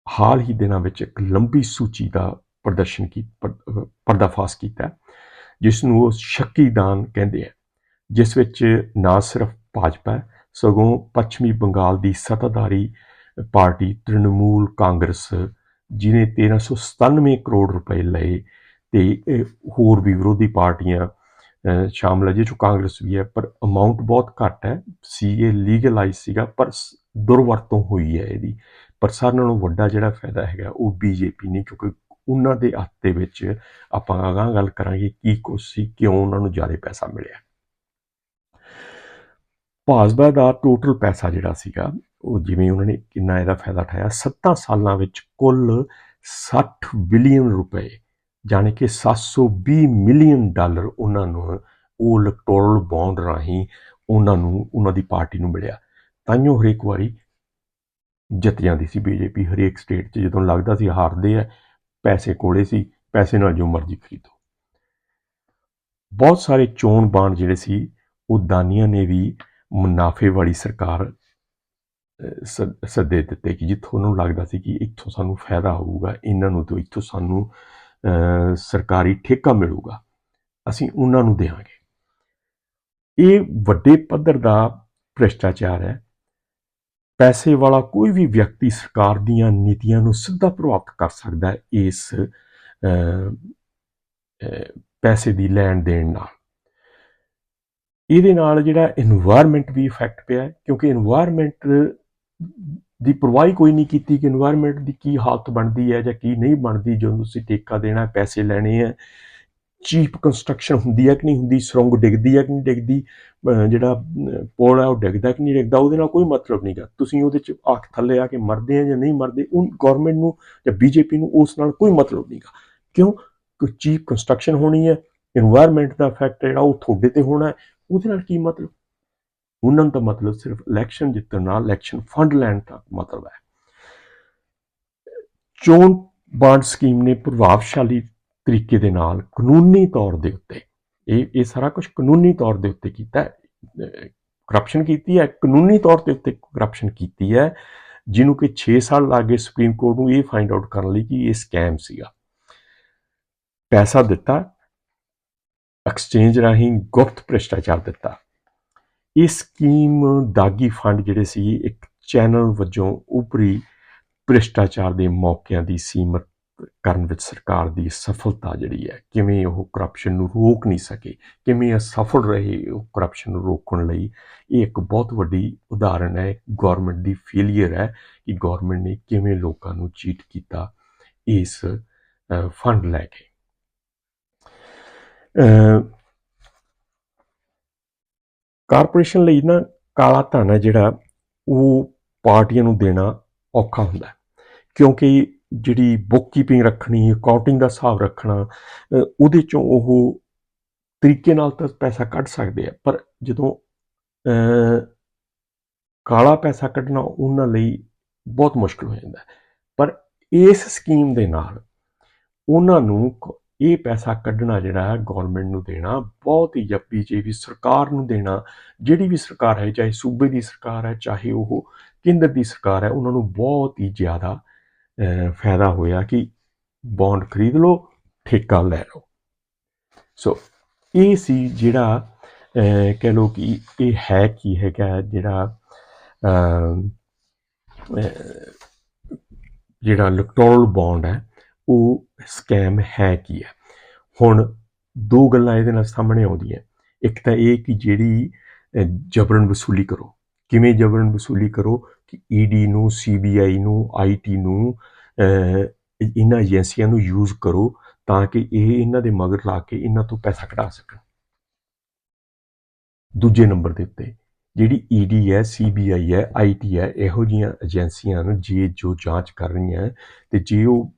ਹਾਲ ਹੀ ਦਿਨਾਂ ਵਿੱਚ ਇੱਕ ਲੰਬੀ ਸੂਚੀ ਦਾ ਪ੍ਰਦਰਸ਼ਨ ਕੀ ਪਰਦਾਫਾਸ਼ ਕੀਤਾ। ਜਿਸ ਨੂੰ ਉਹ ਸ਼ੱਕੀਦਾਨ ਕਹਿੰਦੇ ਆ, ਜਿਸ ਵਿੱਚ ਨਾ ਸਿਰਫ ਭਾਜਪਾ ਸਗੋਂ ਪੱਛਮੀ ਬੰਗਾਲ ਦੀ ਸੱਤਾਧਾਰੀ ਪਾਰਟੀ ਤ੍ਰਿਣਮੂਲ ਕਾਂਗਰਸ ਜਿਨੇ 1397 ਕਰੋੜ ਰੁਪਏ ਲਏ ਤੇ ਹੋਰ ਵੀ ਵਿਰੋਧੀ ਪਾਰਟੀਆਂ ਸ਼ਾਮਲ ਹੈ ਜਿਸ 'ਚੋਂ ਕਾਂਗਰਸ ਵੀ ਹੈ, ਪਰ ਅਮਾਉਂਟ ਬਹੁਤ ਘੱਟ ਹੈ ਸੀਏ ਲੀਗਲਾਈਜ਼ ਸੀਗਾ, ਪਰ ਦੁਰਵਰਤੋਂ ਹੋਈ ਹੈ ਇਹਦੀ। ਪਰ ਸਾਰਿਆਂ ਨਾਲੋਂ ਵੱਡਾ ਜਿਹੜਾ ਫਾਇਦਾ ਹੈਗਾ, ਉਹ ਬੀਜੇਪੀ ਨੇ, ਕਿਉਂਕਿ ਉਹਨਾਂ ਦੇ ਹੱਥ ਦੇ ਵਿੱਚ ਆਪਾਂ ਅਗਾਂਹ ਗੱਲ ਕਰਾਂਗੇ ਕੀ ਕੁਛ ਸੀ ਕਿਉਂ ਉਹਨਾਂ ਨੂੰ ਜ਼ਿਆਦਾ ਪੈਸਾ ਮਿਲਿਆ। ਭਾਜਪਾ ਦਾ ਟੋਟਲ ਪੈਸਾ ਜਿਹੜਾ ਸੀਗਾ, ਉਹ ਜਿਵੇਂ ਉਹਨਾਂ ਨੇ ਕਿੰਨਾ ਇਹਦਾ ਫਾਇਦਾ ਠਾਇਆ 7 ਸਾਲਾਂ ਵਿੱਚ ਕੁੱਲ 60 ਬਿਲੀਅਨ ਰੁਪਏ, ਜਾਣੀ ਕਿ 720 ਮਿਲੀਅਨ ਡਾਲਰ ਉਹਨਾਂ ਨੂੰ ਉਹ ਇਲੈਕਟੋਰਲ ਬੌਂਡ ਰਾਹੀਂ ਉਹਨਾਂ ਨੂੰ, ਉਹਨਾਂ ਦੀ ਪਾਰਟੀ ਨੂੰ ਮਿਲਿਆ। ਤਾਈਓ ਹਰੇਕ ਵਾਰੀ ਜਿੱਤ ਜਾਂਦੀ ਸੀ ਬੀਜੇਪੀ, ਹਰੇਕ ਸਟੇਟ 'ਚ ਜਦੋਂ ਲੱਗਦਾ ਸੀ ਹਾਰਦੇ ਆ ਪੈਸੇ ਕੋਲੇ ਸੀ ਪੈਸੇ ਨਾਲ ਜੋ ਮਰਜ਼ੀ ਖਰੀਦੋ। ਬਹੁਤ ਸਾਰੇ ਚੋਣ ਬਾਣ ਜਿਹੜੇ ਸੀ ਉਹ ਦਾਨੀਆਂ ਨੇ ਵੀ ਮੁਨਾਫੇ ਵਾਲੀ ਸਰਕਾਰ ਅਹ, ਸੱਦੇ ਦਿੱਤੇ ਕਿ ਜਿੱਥੋਂ ਨੂੰ ਲੱਗਦਾ ਸੀ ਕਿ ਇੱਥੋਂ ਸਾਨੂੰ ਫਾਇਦਾ ਹੋਊਗਾ ਇਹਨਾਂ ਨੂੰ ਤੋਂ ਇੱਥੋਂ ਸਾਨੂੰ ਸਰਕਾਰੀ ਠੇਕਾ ਮਿਲੂਗਾ ਅਸੀਂ ਉਹਨਾਂ ਨੂੰ ਦੇਵਾਂਗੇ। ਇਹ ਵੱਡੇ ਪੱਧਰ ਦਾ ਭ੍ਰਿਸ਼ਟਾਚਾਰ ਹੈ। ਪੈਸੇ ਵਾਲਾ ਕੋਈ ਵੀ ਵਿਅਕਤੀ ਸਰਕਾਰ ਦੀਆਂ ਨੀਤੀਆਂ ਨੂੰ ਸਿੱਧਾ ਪ੍ਰਭਾਵਿਤ ਕਰ ਸਕਦਾ ਹੈ ਇਸ ਪੈਸੇ ਦੀ ਲੈਣ ਦੇਣ ਨਾਲ। ਇਹਦੇ ਨਾਲ ਜਿਹੜਾ এনवायरमेंट ਵੀ ਇਫੈਕਟ ਪਿਆ ਕਿਉਂਕਿ এনवायरमेंट ਦੀ ਪਰਵਾਹੀ ਕੋਈ ਨਹੀਂ ਕੀਤੀ ਕਿ এনवायरमेंट ਦੀ ਕੀ ਹਾਲਤ ਬਣਦੀ ਹੈ ਜਾਂ ਕੀ ਨਹੀਂ ਬਣਦੀ, ਜਦੋਂ ਤੁਸੀਂ ਠੇਕਾ ਦੇਣਾ, ਪੈਸੇ ਲੈਣੇ ਆ ਚੀਪ ਕੰਸਟਰਕਸ਼ਨ ਹੁੰਦੀ ਹੈ ਕਿ ਨਹੀਂ ਹੁੰਦੀ, ਸੁਰੰਗ ਡਿੱਗਦੀ ਹੈ ਕਿ ਨਹੀਂ ਡਿੱਗਦੀ ਜਿਹੜਾ ਪੋਲ ਹੈ ਉਹ ਡਿੱਗਦਾ ਕਿ ਨਹੀਂ ਡਿੱਗਦਾ, ਉਹਦੇ ਨਾਲ ਕੋਈ ਮਤਲਬ ਨਹੀਂ ਨਹੀਂਗਾ ਤੁਸੀਂ ਉਹਦੇ ਚ ਅੱਖ ਥੱਲੇ ਆ ਕੇ ਮਰਦੇ ਆ ਜਾਂ ਨਹੀਂ ਮਰਦੇ, ਉਹ ਗਵਰਨਮੈਂਟ ਨੂੰ ਜਾਂ ਬੀਜੇਪੀ ਨੂੰ ਉਸ ਨਾਲ ਕੋਈ ਮਤਲਬ ਨਹੀਂਗਾ ਕਿਉਂ? ਕਿ ਚੀਪ ਕੰਸਟਰਕਸ਼ਨ ਹੋਣੀ ਹੈ এনवायरमेंट ਦਾ ਇਫੈਕਟ ਜਿਹੜਾ ਉਹ ਤੁਹਾਡੇ ਤੇ ਹੋਣਾ ਹੈ, ਉਹਦੇ ਨਾਲ ਕੀ ਮਤਲਬ? ਉਹਨਾਂ ਦਾ ਮਤਲਬ ਸਿਰਫ ਇਲੈਕਸ਼ਨ ਜਿੱਤਣ ਨਾਲ ਇਲੈਕਸ਼ਨ ਫੰਡ ਲੈਣ ਦਾ ਮਤਲਬ ਹੈ। ਚੋਣ ਬਾਂਡ ਸਕੀਮ ਨੇ ਪ੍ਰਭਾਵਸ਼ਾਲੀ ਤਰੀਕੇ ਦੇ ਨਾਲ ਕਾਨੂੰਨੀ ਤੌਰ ਦੇ ਉੱਤੇ। ਇਹ ਇਹ ਸਾਰਾ ਕੁਝ ਕਾਨੂੰਨੀ ਤੌਰ ਦੇ ਉੱਤੇ ਕੀਤਾ ਹੈ। ਕਰਪਸ਼ਨ ਕੀਤੀ ਹੈ, ਕਾਨੂੰਨੀ ਤੌਰ ਦੇ ਉੱਤੇ ਕਰਪਸ਼ਨ ਕੀਤੀ ਹੈ, ਜਿਹਨੂੰ ਕਿ 6 ਸਾਲ ਲੱਗੇ ਸੁਪਰੀਮ ਕੋਰਟ ਨੂੰ ਇਹ ਫਾਈਂਡ ਆਊਟ ਕਰਨ ਲਈ ਕਿ ਇਹ ਸਕੈਮ ਸੀਗਾ। ਪੈਸਾ ਦਿੱਤਾ ਐਕਸਚੇਂਜ ਰਾਹੀਂ ਗੁਪਤ ਭ੍ਰਿਸ਼ਟਾਚਾਰ ਦਿੱਤਾ। ਇਹ ਸਕੀਮ ਦਾਗੀ ਫੰਡ ਜਿਹੜੇ ਸੀ, ਇੱਕ ਚੈਨਲ ਵਜੋਂ ਉਪਰੀ ਭ੍ਰਿਸ਼ਟਾਚਾਰ ਦੇ ਮੌਕਿਆਂ ਦੀ ਸੀਮਤ ਕਰਨ ਵਿੱਚ ਸਰਕਾਰ ਦੀ ਸਫਲਤਾ ਜਿਹੜੀ ਹੈ, ਕਿਵੇਂ ਉਹ ਕਰਪਸ਼ਨ ਨੂੰ ਰੋਕ ਨਹੀਂ ਸਕੇ, ਕਿਵੇਂ ਅਸਫਲ ਰਹੇ ਉਹ ਕਰਪਸ਼ਨ ਨੂੰ ਰੋਕਣ ਲਈ, ਇਹ ਇੱਕ ਬਹੁਤ ਵੱਡੀ ਉਦਾਹਰਣ ਹੈ ਗਵਰਨਮੈਂਟ ਦੀ ਫੇਲਿਅਰ ਹੈ ਕਿ ਗਵਰਨਮੈਂਟ ਨੇ ਕਿਵੇਂ ਲੋਕਾਂ ਨੂੰ ਚੀਟ ਕੀਤਾ ਇਸ ਫੰਡ ਲੈ ਕੇ। ਕਾਰਪੋਰੇਸ਼ਨ ਲਈ ਨਾ ਕਾਲਾ ਧਨ ਹੈ ਜਿਹੜਾ ਉਹ ਪਾਰਟੀਆਂ ਨੂੰ ਦੇਣਾ ਔਖਾ ਹੁੰਦਾ ਕਿਉਂਕਿ ਜਿਹੜੀ ਬੁੱਕ ਕੀਪਿੰਗ ਰੱਖਣੀ ਅਕਾਊਂਟਿੰਗ ਦਾ ਹਿਸਾਬ ਰੱਖਣਾ ਉਹਦੇ ਚੋਂ ਉਹ ਤਰੀਕੇ ਨਾਲ ਤਾਂ ਪੈਸਾ ਕੱਢ ਸਕਦੇ ਆ, ਪਰ ਜਦੋਂ ਕਾਲਾ ਪੈਸਾ ਕੱਢਣਾ ਉਹਨਾਂ ਲਈ ਬਹੁਤ ਮੁਸ਼ਕਲ ਹੋ ਜਾਂਦਾ ਪਰ ਇਸ ਸਕੀਮ ਦੇ ਨਾਲ ਉਹਨਾਂ ਨੂੰ ਇਹ ਪੈਸਾ ਕੱਢਣਾ ਜਿਹੜਾ ਹੈ ਗਵਰਨਮੈਂਟ ਨੂੰ ਦੇਣਾ, ਬਹੁਤ ਹੀ ਜੱਪੀ ਜੇ ਵੀ ਸਰਕਾਰ ਨੂੰ ਦੇਣਾ, ਜਿਹੜੀ ਵੀ ਸਰਕਾਰ ਹੈ, ਚਾਹੇ ਸੂਬੇ ਦੀ ਸਰਕਾਰ ਹੈ, ਚਾਹੇ ਉਹ ਕੇਂਦਰ ਦੀ ਸਰਕਾਰ ਹੈ, ਉਹਨਾਂ ਨੂੰ ਬਹੁਤ ਹੀ ਜ਼ਿਆਦਾ ਫਾਇਦਾ ਹੋਇਆ ਕਿ ਬੌਂਡ ਖਰੀਦ ਲਓ ਠੇਕਾ ਲੈ ਲਓ। ਸੋ ਇਹ ਸੀ ਜਿਹੜਾ ਅਹ, ਕਹਿ ਲਓ ਕਿ ਇਹ ਹੈ ਕੀ ਹੈਗਾ ਜਿਹੜਾ ਜਿਹੜਾ ਇਲੈਕਟੋਰਲ ਬੌਂਡ ਹੈ ਉਹ ਸਕੈਮ ਹੈ ਕੀ ਹੈ? ਹੁਣ ਦੋ ਗੱਲਾਂ ਇਹਦੇ ਨਾਲ ਸਾਹਮਣੇ ਆਉਂਦੀਆਂ। ਇੱਕ ਤਾਂ ਇਹ ਕਿ ਜਿਹੜੀ ਜਬਰਨ ਵਸੂਲੀ ਕਰੋ। ਕਿਵੇਂ ਜਬਰਨ ਵਸੂਲੀ ਕਰੋ? ਕਿ ਈਡੀ ਨੂੰ ਸੀਬੀਆਈ ਨੂੰ ਆਈਟੀ ਨੂੰ ਇਹਨਾਂ ਏਜੰਸੀਆਂ ਨੂੰ ਯੂਜ਼ ਕਰੋ ਤਾਂ ਕਿ ਇਹ ਇਹਨਾਂ ਦੇ ਮਗਰ ਲਾ ਕੇ ਇਹਨਾਂ ਤੋਂ ਪੈਸਾ ਕਢਾ ਸਕਣ। ਦੂਜੇ ਨੰਬਰ ਦੇ ਉੱਤੇ, ਜਿਹੜੀ ਈਡੀ ਹੈ ਸੀਬੀਆਈ ਹੈ ਆਈਟੀ ਹੈ, ਇਹੋ ਜਿਹੀਆਂ ਏਜੰਸੀਆਂ ਨੂੰ ਜੇ ਜੋ ਜਾਂਚ ਕਰ ਰਹੀਆਂ ਤੇ ਜੇ ਉਹ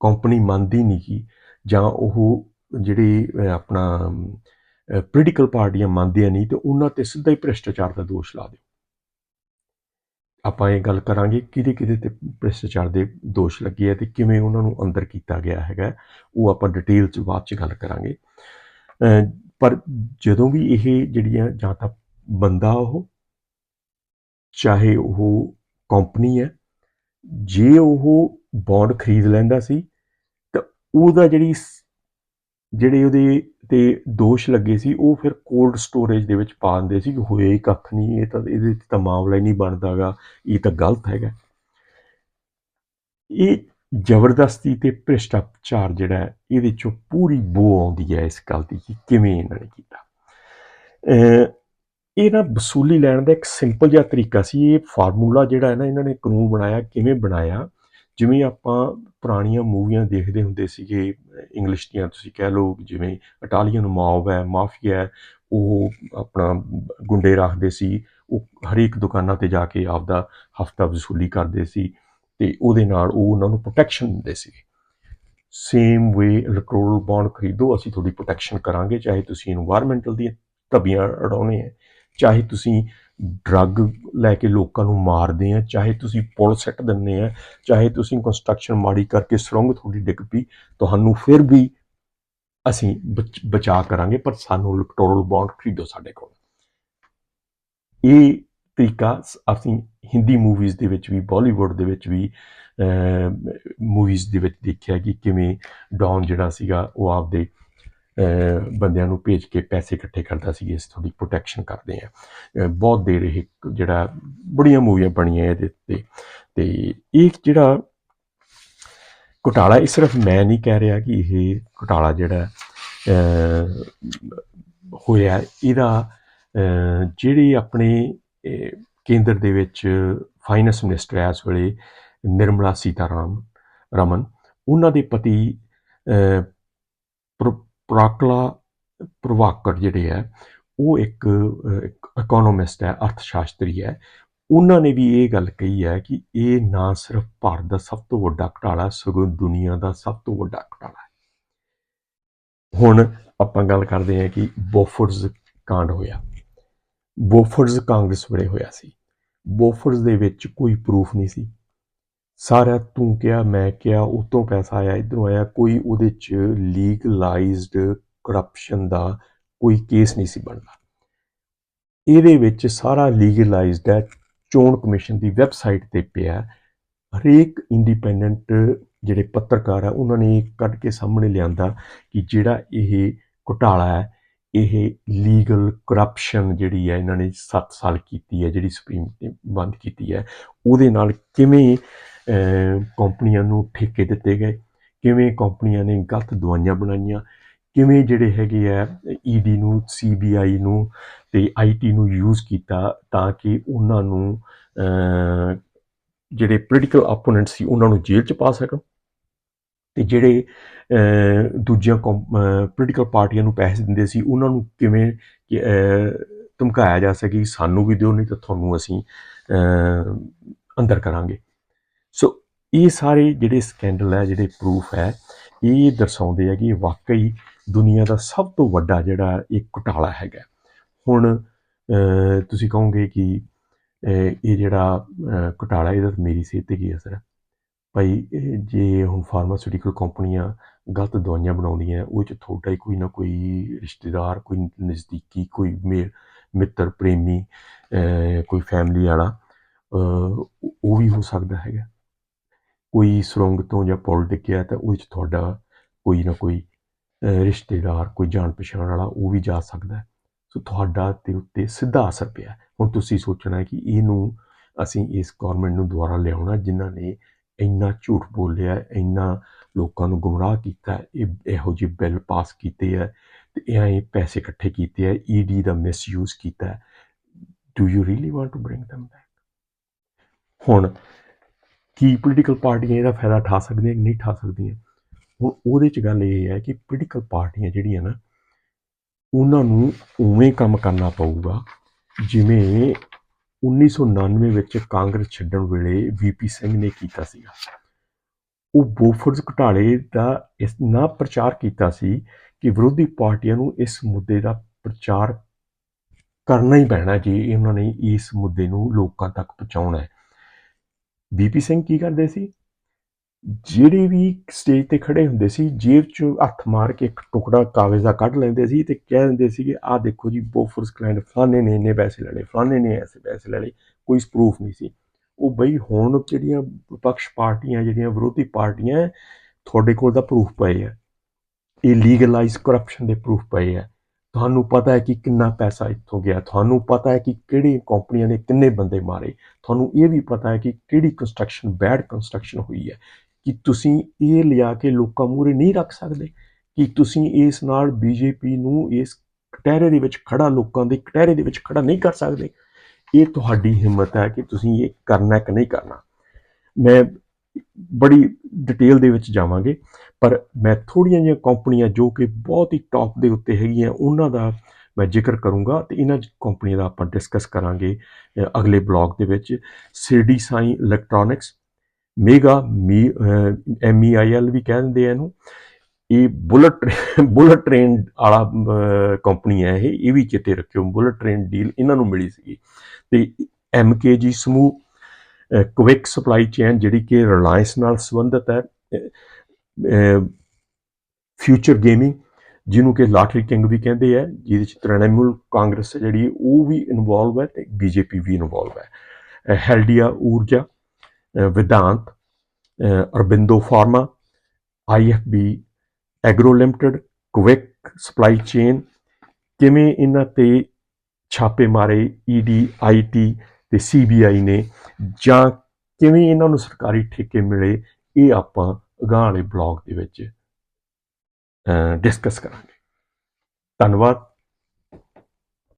ਕੰਪਨੀ ਮੰਨਦੀ ਨਹੀਂ ਗੀ ਜਾਂ ਉਹ ਜਿਹੜੇ ਆਪਣਾ ਪੋਲੀਟੀਕਲ ਪਾਰਟੀਆਂ ਮੰਨਦੀਆਂ ਨਹੀਂ ਤੇ ਉਹਨਾਂ ਤੇ ਸਿੱਧਾ ਹੀ ਭ੍ਰਿਸ਼ਟਾਚਾਰ ਦਾ ਦੋਸ਼ ਲਾ ਦਿਓ। ਆਪਾਂ ਇਹ ਗੱਲ ਕਰਾਂਗੇ ਕਿਹਦੇ ਕਿਹਦੇ ਤੇ ਭ੍ਰਿਸ਼ਟਾਚਾਰ ਦੇ ਦੋਸ਼ ਲੱਗੇ ਆ ਤੇ ਕਿਵੇਂ ਉਹਨਾਂ ਨੂੰ ਅੰਦਰ ਕੀਤਾ ਗਿਆ ਹੈਗਾ, ਉਹ ਆਪਾਂ ਡਿਟੇਲ ਚ ਬਾਅਦ ਚ ਗੱਲ ਕਰਾਂਗੇ। ਪਰ ਜਦੋਂ ਵੀ ਇਹ ਜਿਹੜੀਆਂ ਜਾਂ ਤਾਂ ਬੰਦਾ ਉਹ, ਚਾਹੇ ਉਹ ਕੰਪਨੀ ਹੈ, ਜੇ ਉਹ ਬੌਂਡ ਖਰੀਦ ਲੈਂਦਾ ਸੀ, ਤਾਂ ਉਹਦਾ ਜਿਹੜੀ ਜਿਹੜੇ ਉਹਦੇ ਤੇ ਦੋਸ਼ ਲੱਗੇ ਸੀ, ਉਹ ਫਿਰ ਕੋਲਡ ਸਟੋਰੇਜ ਦੇ ਵਿੱਚ ਪਾ ਦਿੰਦੇ ਸੀ ਕਿ ਹੋਇਆ ਹੀ ਕੱਖ ਨਹੀਂ, ਇਹ ਤਾਂ ਇਹਦੇ 'ਚ ਤਾਂ ਮਾਮਲਾ ਹੀ ਨਹੀਂ ਬਣਦਾ ਗਾ, ਇਹ ਤਾਂ ਗਲਤ ਹੈਗਾ। ਇਹ ਜ਼ਬਰਦਸਤੀ ਤੇ ਭ੍ਰਿਸ਼ਟਾਚਾਰ ਜਿਹੜਾ ਇਹਦੇ ਚੋਂ ਪੂਰੀ ਬੋ ਆਉਂਦੀ ਹੈ ਇਸ ਗੱਲ ਦੀ ਕਿ ਕਿਵੇਂ ਇਹਨਾਂ ਨੇ ਕੀਤਾ। ਇਹ ਨਾ ਵਸੂਲੀ ਲੈਣ ਦਾ ਇੱਕ ਸਿੰਪਲ ਜਿਹਾ ਤਰੀਕਾ ਸੀ, ਇਹ ਫਾਰਮੂਲਾ ਜਿਹੜਾ ਹੈ ਨਾ, ਇਹਨਾਂ ਨੇ ਕਾਨੂੰਨ ਬਣਾਇਆ, ਕਿਵੇਂ ਬਣਾਇਆ ਜਿਵੇਂ ਆਪਾਂ ਪੁਰਾਣੀਆਂ ਮੂਵੀਆਂ ਦੇਖਦੇ ਹੁੰਦੇ ਸੀਗੇ ਇੰਗਲਿਸ਼ ਦੀਆਂ ਤੁਸੀਂ ਕਹਿ ਲਓ ਜਿਵੇਂ ਇਟਾਲੀਅਨ ਮੌਬ ਹੈ ਮਾਫੀਆ ਉਹ ਆਪਣਾ ਗੁੰਡੇ ਰੱਖਦੇ ਸੀ, ਉਹ ਹਰੇਕ ਦੁਕਾਨਾਂ ਤੇ ਜਾ ਕੇ ਆਪਦਾ ਹਫਤਾ ਵਸੂਲੀ ਕਰਦੇ ਸੀ ਤੇ ਉਹਦੇ ਨਾਲ ਉਹ ਉਹਨਾਂ ਨੂੰ ਪ੍ਰੋਟੈਕਸ਼ਨ ਦਿੰਦੇ ਸੀ ਸੇਮ ਵੇ ਇਲੈਕਟ੍ਰੋਲ ਬੌਂਡ ਖਰੀਦੋ, ਅਸੀਂ ਤੁਹਾਡੀ ਪ੍ਰੋਟੈਕਸ਼ਨ ਕਰਾਂਗੇ, ਚਾਹੇ ਤੁਸੀਂ এনवायरमेंटਲ ਦੀਆਂ ਧੱਬੀਆਂ ਅੜਾਉਣੇ ਹੈ, ਚਾਹੇ ਤੁਸੀਂ ਡਰੱਗ ਲੈ ਕੇ ਲੋਕਾਂ ਨੂੰ ਮਾਰਦੇ ਆ, ਚਾਹੇ ਤੁਸੀਂ ਪੁਲ ਸੱਟ ਦਿੰਦੇ ਆ, ਚਾਹੇ ਤੁਸੀਂ ਕੰਸਟਰਕਸ਼ਨ ਮਾੜੀ ਕਰਕੇ ਸੁਰੰਗ ਤੁਹਾਡੀ ਡਿੱਗ ਪਈ, ਤੁਹਾਨੂੰ ਫਿਰ ਵੀ ਅਸੀਂ ਬਚ- ਬਚਾ ਕਰਾਂਗੇ, ਪਰ ਸਾਨੂੰ ਇਲੈਕਟੋਰਲ ਬੌਂਡ ਖਰੀਦੋ ਸਾਡੇ ਕੋਲ। ਇਹ ਤਰੀਕਾ ਅਸੀਂ ਹਿੰਦੀ ਮੂਵੀਜ਼ ਦੇ ਵਿੱਚ ਵੀ ਬਾਲੀਵੁੱਡ ਦੇ ਵਿੱਚ ਵੀ ਮੂਵੀਜ਼ ਦੇ ਵਿੱਚ ਦੇਖਿਆ ਕਿ ਕਿਵੇਂ ਡੌਨ ਜਿਹੜਾ ਸੀਗਾ, ਉਹ ਆਪਦੇ ਬੰਦਿਆਂ ਨੂੰ ਭੇਜ ਕੇ ਪੈਸੇ ਇਕੱਠੇ ਕਰਦਾ ਸੀ ਇਸ ਤੁਹਾਡੀ ਪ੍ਰੋਟੈਕਸ਼ਨ ਕਰਦੇ ਆ। ਬਹੁਤ ਦੇਰ ਇਹ ਜਿਹੜਾ ਬੜੀਆਂ ਮੂਵੀਆਂ ਬਣੀਆਂ ਇਹਦੇ ਤੇ ਤੇ ਇਹ ਜਿਹੜਾ ਘੁਟਾਲਾ ਇਹ ਸਿਰਫ ਮੈਂ ਨਹੀਂ ਕਹਿ ਰਿਹਾ ਕਿ ਇਹ ਘੁਟਾਲਾ ਜਿਹੜਾ ਹੋਇਆ ਇਹਦਾ ਅਹ, ਜਿਹੜੇ ਆਪਣੇ ਕੇਂਦਰ ਦੇ ਵਿੱਚ ਫਾਈਨੈਂਸ ਮਿਨਿਸਟਰ ਐ ਇਸ ਵੇਲੇ ਨਿਰਮਲਾ ਸੀਤਾਰਾਮ ਰਮਨ ਉਹਨਾਂ ਦੇ ਪਤੀ ਅਹ, ਪ੍ਰਾਕਲਾ ਪ੍ਰਵਾਕਰ ਜਿਹੜੇ ਹੈ, ਉਹ ਇੱਕ ਇਕਨੋਮਿਸਟ ਹੈ ਅਰਥ ਸ਼ਾਸਤਰੀ ਹੈ। ਉਹਨਾਂ ਨੇ ਵੀ ਇਹ ਗੱਲ ਕਹੀ ਹੈ ਕਿ ਇਹ ਨਾ ਸਿਰਫ ਭਾਰਤ ਦਾ ਸਭ ਤੋਂ ਵੱਡਾ ਘਟਾਲਾ, ਸਗੋਂ ਦੁਨੀਆ ਦਾ ਸਭ ਤੋਂ ਵੱਡਾ ਘਟਾਲਾ ਹੈ। ਹੁਣ ਆਪਾਂ ਗੱਲ ਕਰਦੇ ਹਾਂ ਕਿ ਬੋਫਰਜ਼ ਕਾਂਡ ਹੋਇਆ। ਬੋਫਰਜ਼ ਕਾਂਗਰਸ ਵੇਲੇ ਹੋਇਆ ਸੀ। ਬੋਫਰਜ਼ ਦੇ ਵਿੱਚ ਕੋਈ ਪ੍ਰੂਫ ਨਹੀਂ ਸੀ। ਸਾਰਾ ਤੂੰ ਕਿਹਾ, ਮੈਂ ਕਿਹਾ, ਉਤੋਂ ਪੈਸਾ ਆਇਆ, ਇਧਰੋਂ ਆਇਆ। ਕੋਈ ਉਹਦੇ ਚ ਲੀਗਲਾਈਜ਼ਡ ਕਰਪਸ਼ਨ ਦਾ ਕੋਈ ਕੇਸ ਨਹੀਂ ਸੀ ਬਣਦਾ। ਇਹਦੇ ਵਿੱਚ ਸਾਰਾ ਲੀਗਲਾਈਜ਼ਡ ਹੈ, ਚੋਣ ਕਮਿਸ਼ਨ ਦੀ ਵੈਬਸਾਈਟ ਤੇ ਪਿਆ ਹਰੇਕ ਇੰਡੀਪੈਂਡੈਂਟ ਜਿਹੜੇ ਪੱਤਰਕਾਰ ਆ, ਉਹਨਾਂ ਨੇ ਇਹ ਕੱਢ ਕੇ ਸਾਹਮਣੇ ਲਿਆਂਦਾ ਕਿ ਜਿਹੜਾ ਇਹ ਘੁਟਾਲਾ ਹੈ, ਇਹ ਲੀਗਲ ਕਰਪਸ਼ਨ ਜਿਹੜੀ ਹੈ, ਇਹਨਾਂ ਨੇ 7 ਸਾਲ ਕੀਤੀ ਹੈ, ਜਿਹੜੀ ਸੁਪਰੀਮ ਨੇ ਬੰਦ ਕੀਤੀ ਹੈ, ਉਹਦੇ ਨਾਲ ਕਿਵੇਂ ਕੰਪਨੀਆਂ ਨੂੰ ਠੇਕੇ ਦਿੱਤੇ ਗਏ। ਕਿਵੇਂ ਕੰਪਨੀਆਂ ਨੇ ਗਲਤ ਦਵਾਈਆਂ ਬਣਾਈਆਂ? ਕਿਵੇਂ ਜਿਹੜੇ ਹੈਗੇ ਆ ਈਡੀ ਨੂੰ ਸੀਬੀਆਈ ਨੂੰ ਤੇ ਆਈਟੀ ਨੂੰ ਯੂਜ਼ ਕੀਤਾ ਤਾਂ ਕਿ ਉਹਨਾਂ ਨੂੰ ਜਿਹੜੇ ਪੋਲੀਟੀਕਲ ਆਪੋਨੈਂਟ ਸੀ ਉਹਨਾਂ ਨੂੰ ਜੇਲ੍ਹ 'ਚ ਪਾ ਸਕਣ? ਤੇ ਜਿਹੜੇ ਅਹ, ਦੂਜੀਆਂ ਪੋਲੀਟੀਕਲ ਪਾਰਟੀਆਂ ਨੂੰ ਪੈਸੇ ਦਿੰਦੇ ਸੀ ਉਹਨਾਂ ਨੂੰ ਕਿਵੇਂ ਧਮਕਾਇਆ ਜਾ ਸਕੇ? ਸਾਨੂੰ ਵੀ ਦਿਓ ਨਹੀਂ ਤਾਂ ਤੁਹਾਨੂੰ ਅਸੀਂ ਅੰਦਰ ਕਰਾਂਗੇ। ਸੋ ਇਹ ਸਾਰੇ ਜਿਹੜੇ ਸਕੈਂਡਲ ਹੈ, ਜਿਹੜੇ ਪ੍ਰੂਫ ਹੈ, ਇਹ ਦਰਸਾਉਂਦੇ ਆ ਕਿ ਵਾਕਈ ਦੁਨੀਆ ਦਾ ਸਭ ਤੋਂ ਵੱਡਾ ਜਿਹੜਾ ਇਹ ਘੁਟਾਲਾ ਹੈਗਾ। ਹੁਣ ਤੁਸੀਂ ਕਹੋਗੇ ਕਿ ਇਹ ਜਿਹੜਾ ਘੁਟਾਲਾ ਇਹਦਾ ਮੇਰੀ ਸਿਹਤ ਤੇ ਕੀ ਅਸਰ ਹੈ? ਭਾਈ ਜੇ ਹੁਣ ਫਾਰਮਾਸਿਊਟੀਕਲ ਕੰਪਨੀਆਂ ਗਲਤ ਦਵਾਈਆਂ ਬਣਾਉਂਦੀਆਂ, ਉਹ ਚ ਤੁਹਾਡਾ ਹੀ ਕੋਈ ਨਾ ਕੋਈ ਰਿਸ਼ਤੇਦਾਰ, ਕੋਈ ਨਜ਼ਦੀਕੀ, ਕੋਈ ਮੇ- ਮਿੱਤਰ, ਪ੍ਰੇਮੀ ਕੋਈ ਫੈਮਿਲੀ ਵਾਲਾ ਉਹ ਵੀ ਹੋ ਸਕਦਾ ਹੈਗਾ। ਕੋਈ ਸੁਰੰਗ ਤੋਂ ਜਾਂ ਪੁਲ ਡਿੱਗਿਆ ਤਾਂ ਉਹਦੇ 'ਚ ਤੁਹਾਡਾ ਕੋਈ ਨਾ ਕੋਈ ਰਿਸ਼ਤੇਦਾਰ, ਕੋਈ ਜਾਣ ਪਛਾਣ ਵਾਲਾ ਉਹ ਵੀ ਜਾ ਸਕਦਾ। ਸੋ ਤੁਹਾਡਾ ਤੇ ਉੱਤੇ ਸਿੱਧਾ ਅਸਰ ਪਿਆ। ਹੁਣ ਤੁਸੀਂ ਸੋਚਣਾ ਕਿ ਇਹਨੂੰ ਅਸੀਂ ਇਸ ਗਵਰਨਮੈਂਟ ਨੂੰ ਦੁਆਰਾ ਲਿਆਉਣਾ, ਜਿਨ੍ਹਾਂ ਨੇ ਇੰਨਾ ਝੂਠ ਬੋਲਿਆ, ਇੰਨਾ ਲੋਕਾਂ ਨੂੰ ਗੁੰਮਰਾਹ ਕੀਤਾ, ਇਹ ਇਹੋ ਜਿਹੇ ਬਿੱਲ ਪਾਸ ਕੀਤੇ ਹੈ ਤੇ ਇਹ ਪੈਸੇ ਇਕੱਠੇ ਕੀਤੇ ਹੈ ਈਡੀ ਦਾ ਮਿਸਯੂਜ਼ ਕੀਤਾ। Do you really want to bring them back ਹੁਣ ਕੀ ਪੋਲੀਟੀਕਲ ਪਾਰਟੀਆਂ ਇਹਦਾ ਫਾਇਦਾ ਠਾ ਸਕਦੀਆਂ ਕਿ ਨਹੀਂ ਠਾ ਸਕਦੀਆਂ। ਹੁਣ ਉਹਦੇ ਚ ਗੱਲ ਇਹ ਹੈ ਕਿ ਪੋਲੀਟੀਕਲ ਪਾਰਟੀਆਂ ਜਿਹੜੀਆਂ ਨਾ, ਉਹਨਾਂ ਨੂੰ ਉਵੇਂ ਕੰਮ ਕਰਨਾ ਪਊਗਾ ਜਿਵੇਂ 1999 ਵਿੱਚ ਕਾਂਗਰਸ ਛੱਡਣ ਵੇਲੇ ਵੀਪੀ ਸਿੰਘ ਨੇ ਕੀਤਾ ਸੀਗਾ। ਉਹ ਬੋਫਰਜ਼ ਘੁਟਾਲੇ ਦਾ ਇਸ ਨਾ ਪ੍ਰਚਾਰ ਕੀਤਾ ਸੀ ਕਿ ਵਿਰੋਧੀ ਪਾਰਟੀਆਂ ਨੂੰ ਇਸ ਮੁੱਦੇ ਦਾ ਪ੍ਰਚਾਰ ਕਰਨਾ ਹੀ ਪੈਣਾ ਜੇ ਇਹਨਾਂ ਨੇ ਇਸ ਮੁੱਦੇ ਨੂੰ ਲੋਕਾਂ ਤੱਕ ਪਹੁੰਚਾਉਣਾ ਹੈ। ਬੀਪੀ ਸਿੰਘ ਕੀ ਕਰਦੇ ਸੀ? ਜਿਹੜੇ ਵੀ ਸਟੇਜ ਤੇ ਖੜੇ ਹੁੰਦੇ ਸੀ, ਜੇਬ 'ਚੋਂ ਹੱਥ ਮਾਰ ਕੇ ਇੱਕ ਟੁਕੜਾ ਕਾਗਜ਼ ਦਾ ਕੱਢ ਲੈਂਦੇ ਸੀ ਤੇ ਕਹਿ ਦਿੰਦੇ ਸੀਗੇ, ਆਹ ਦੇਖੋ ਜੀ ਬੋਫਰਸ ਕਲਾਇੰਟ ਫਲਾਣੇ ਨੇ ਇੰਨੇ ਪੈਸੇ ਲੈ ਲਏ ਫਲਾਣੇ ਨੇ ਐਸੇ ਪੈਸੇ ਲੈ ਲਏ ਕੋਈ ਪ੍ਰੂਫ ਨਹੀਂ ਸੀ। ਉਹ ਬਈ ਹੁਣ ਜਿਹੜੀਆਂ ਵਿਪਕਸ਼ ਪਾਰਟੀਆਂ, ਜਿਹੜੀਆਂ ਵਿਰੋਧੀ ਪਾਰਟੀਆਂ, ਤੁਹਾਡੇ ਕੋਲ ਤਾਂ ਪ੍ਰੂਫ ਪਏ ਆ। ਇਹ ਲੀਗਲਾਈਜ਼ ਕਰਪਸ਼ਨ ਦੇ ਪ੍ਰੂਫ ਪਏ ਆ। ਤੁਹਾਨੂੰ ਪਤਾ ਹੈ ਕਿ ਕਿੰਨਾ ਪੈਸਾ ਇੱਥੋਂ ਗਿਆ, ਤੁਹਾਨੂੰ ਪਤਾ ਹੈ ਕਿ ਕਿਹੜੀ ਕੰਪਨੀਆਂ ਨੇ ਕਿੰਨੇ ਬੰਦੇ ਮਾਰੇ, ਤੁਹਾਨੂੰ ਇਹ ਵੀ ਪਤਾ ਹੈ ਕਿ ਕਿਹੜੀ ਕੰਸਟਰਕਸ਼ਨ ਬੈਡ ਕੰਸਟਰਕਸ਼ਨ ਹੋਈ ਹੈ, ਕਿ ਤੁਸੀਂ ਇਹ ਲਿਆ ਕੇ ਲੋਕਾਂ ਮੂਹਰੇ ਨਹੀਂ ਰੱਖ ਸਕਦੇ, ਕਿ ਤੁਸੀਂ ਇਸ ਨਾਲ ਬੀਜੇਪੀ ਨੂੰ ਇਸ ਕਟਹਿਰੇ ਦੇ ਵਿੱਚ ਖੜਾ ਲੋਕਾਂ ਦੇ ਕਟਹਿਰੇ ਦੇ ਵਿੱਚ ਖੜਾ ਨਹੀਂ ਕਰ ਸਕਦੇ। ਇਹ ਤੁਹਾਡੀ ਹਿੰਮਤ ਹੈ ਕਿ ਤੁਸੀਂ ਇਹ ਕਰਨਾ ਕਿ ਨਹੀਂ ਕਰਨਾ। ਮੈਂ ਬੜੀ ਡਿਟੇਲ ਦੇ ਵਿੱਚ ਜਾਵਾਂਗੇ। ਪਰ ਮੈਂ ਥੋੜੀਆਂ ਜਿਹੀਆਂ ਕੰਪਨੀਆਂ ਜੋ ਕਿ ਬਹੁਤ ਹੀ ਟੌਪ ਦੇ ਉੱਤੇ ਹੈਗੀਆਂ, ਉਹਨਾਂ ਦਾ ਮੈਂ ਜ਼ਿਕਰ ਕਰੂੰਗਾ ਤੇ ਇਹਨਾਂ ਕੰਪਨੀਆਂ ਦਾ ਆਪਾਂ ਡਿਸਕਸ ਕਰਾਂਗੇ ਅਗਲੇ ਬਲੌਗ ਦੇ ਵਿੱਚ। ਸਿਰਡੀ ਸਾਈ ਇਲੈਕਟ੍ਰੋਨਿਕਸ ਮੇਗਾ ਮੀ ਐਮ ਈ ਆਈ ਐਲ ਵੀ ਕਹਿ ਦਿੰਦੇ ਆ ਇਹਨੂੰ। ਇਹ ਬੁਲਟ ਬੁਲਟ ਟ੍ਰੇਨ ਵਾਲਾ ਕੰਪਨੀ ਹੈ ਇਹ ਇਹ ਵੀ ਚੇਤੇ ਰੱਖਿਓ। ਬੁਲਟ ਟ੍ਰੇਨ ਡੀਲ ਇਹਨਾਂ ਨੂੰ ਮਿਲੀ ਸੀਗੀ। ਤੇ ਐਮ ਕੇ ਜੀ ਸਮੂਹ ਕੁਇਕ ਸਪਲਾਈ ਚੇਨ ਜਿਹੜੀ ਕਿ ਰਿਲਾਇੰਸ ਨਾਲ ਸੰਬੰਧਿਤ ਹੈ ਫਿਊਚਰ ਗੇਮਿੰਗ ਜਿਹਨੂੰ ਕਿ ਲਾਟਰੀ ਕਿੰਗ ਵੀ ਕਹਿੰਦੇ ਆ, ਜਿਹਦੇ ਚ ਤ੍ਰਿਣਮੂਲ ਕਾਂਗਰਸ ਜਿਹੜੀ, ਉਹ ਵੀ ਇਨਵੋਲਵ ਹੈ ਤੇ ਬੀਜੇਪੀ ਵੀ ਇਨਵੋਲਵ ਹੈ। ਅਹ ਹੈਲਡੀਆ ਊਰਜਾ ਅਹ ਵਿਦਾਂਤ ਅਹ Aurobindo Pharma IFB Agro Limited Quick Supply Chain ਕਿਵੇਂ ਇਹਨਾਂ ਤੇ ਛਾਪੇ ਮਾਰੇ ਈਡੀ ਆਈਟੀ ਤੇ ਸੀਬੀਆਈ ਨੇ ਜਾਂ ਕਿਵੇਂ ਇਹਨਾਂ ਨੂੰ ਸਰਕਾਰੀ ਠੇਕੇ ਮਿਲੇ, ਇਹ ਆਪਾਂ ਅਗਾਂਹ ਵਾਲੇ ਬਲੌਗ ਦੇ ਵਿੱਚ ਡਿਸਕਸ ਕਰਾਂਗੇ। ਧੰਨਵਾਦ।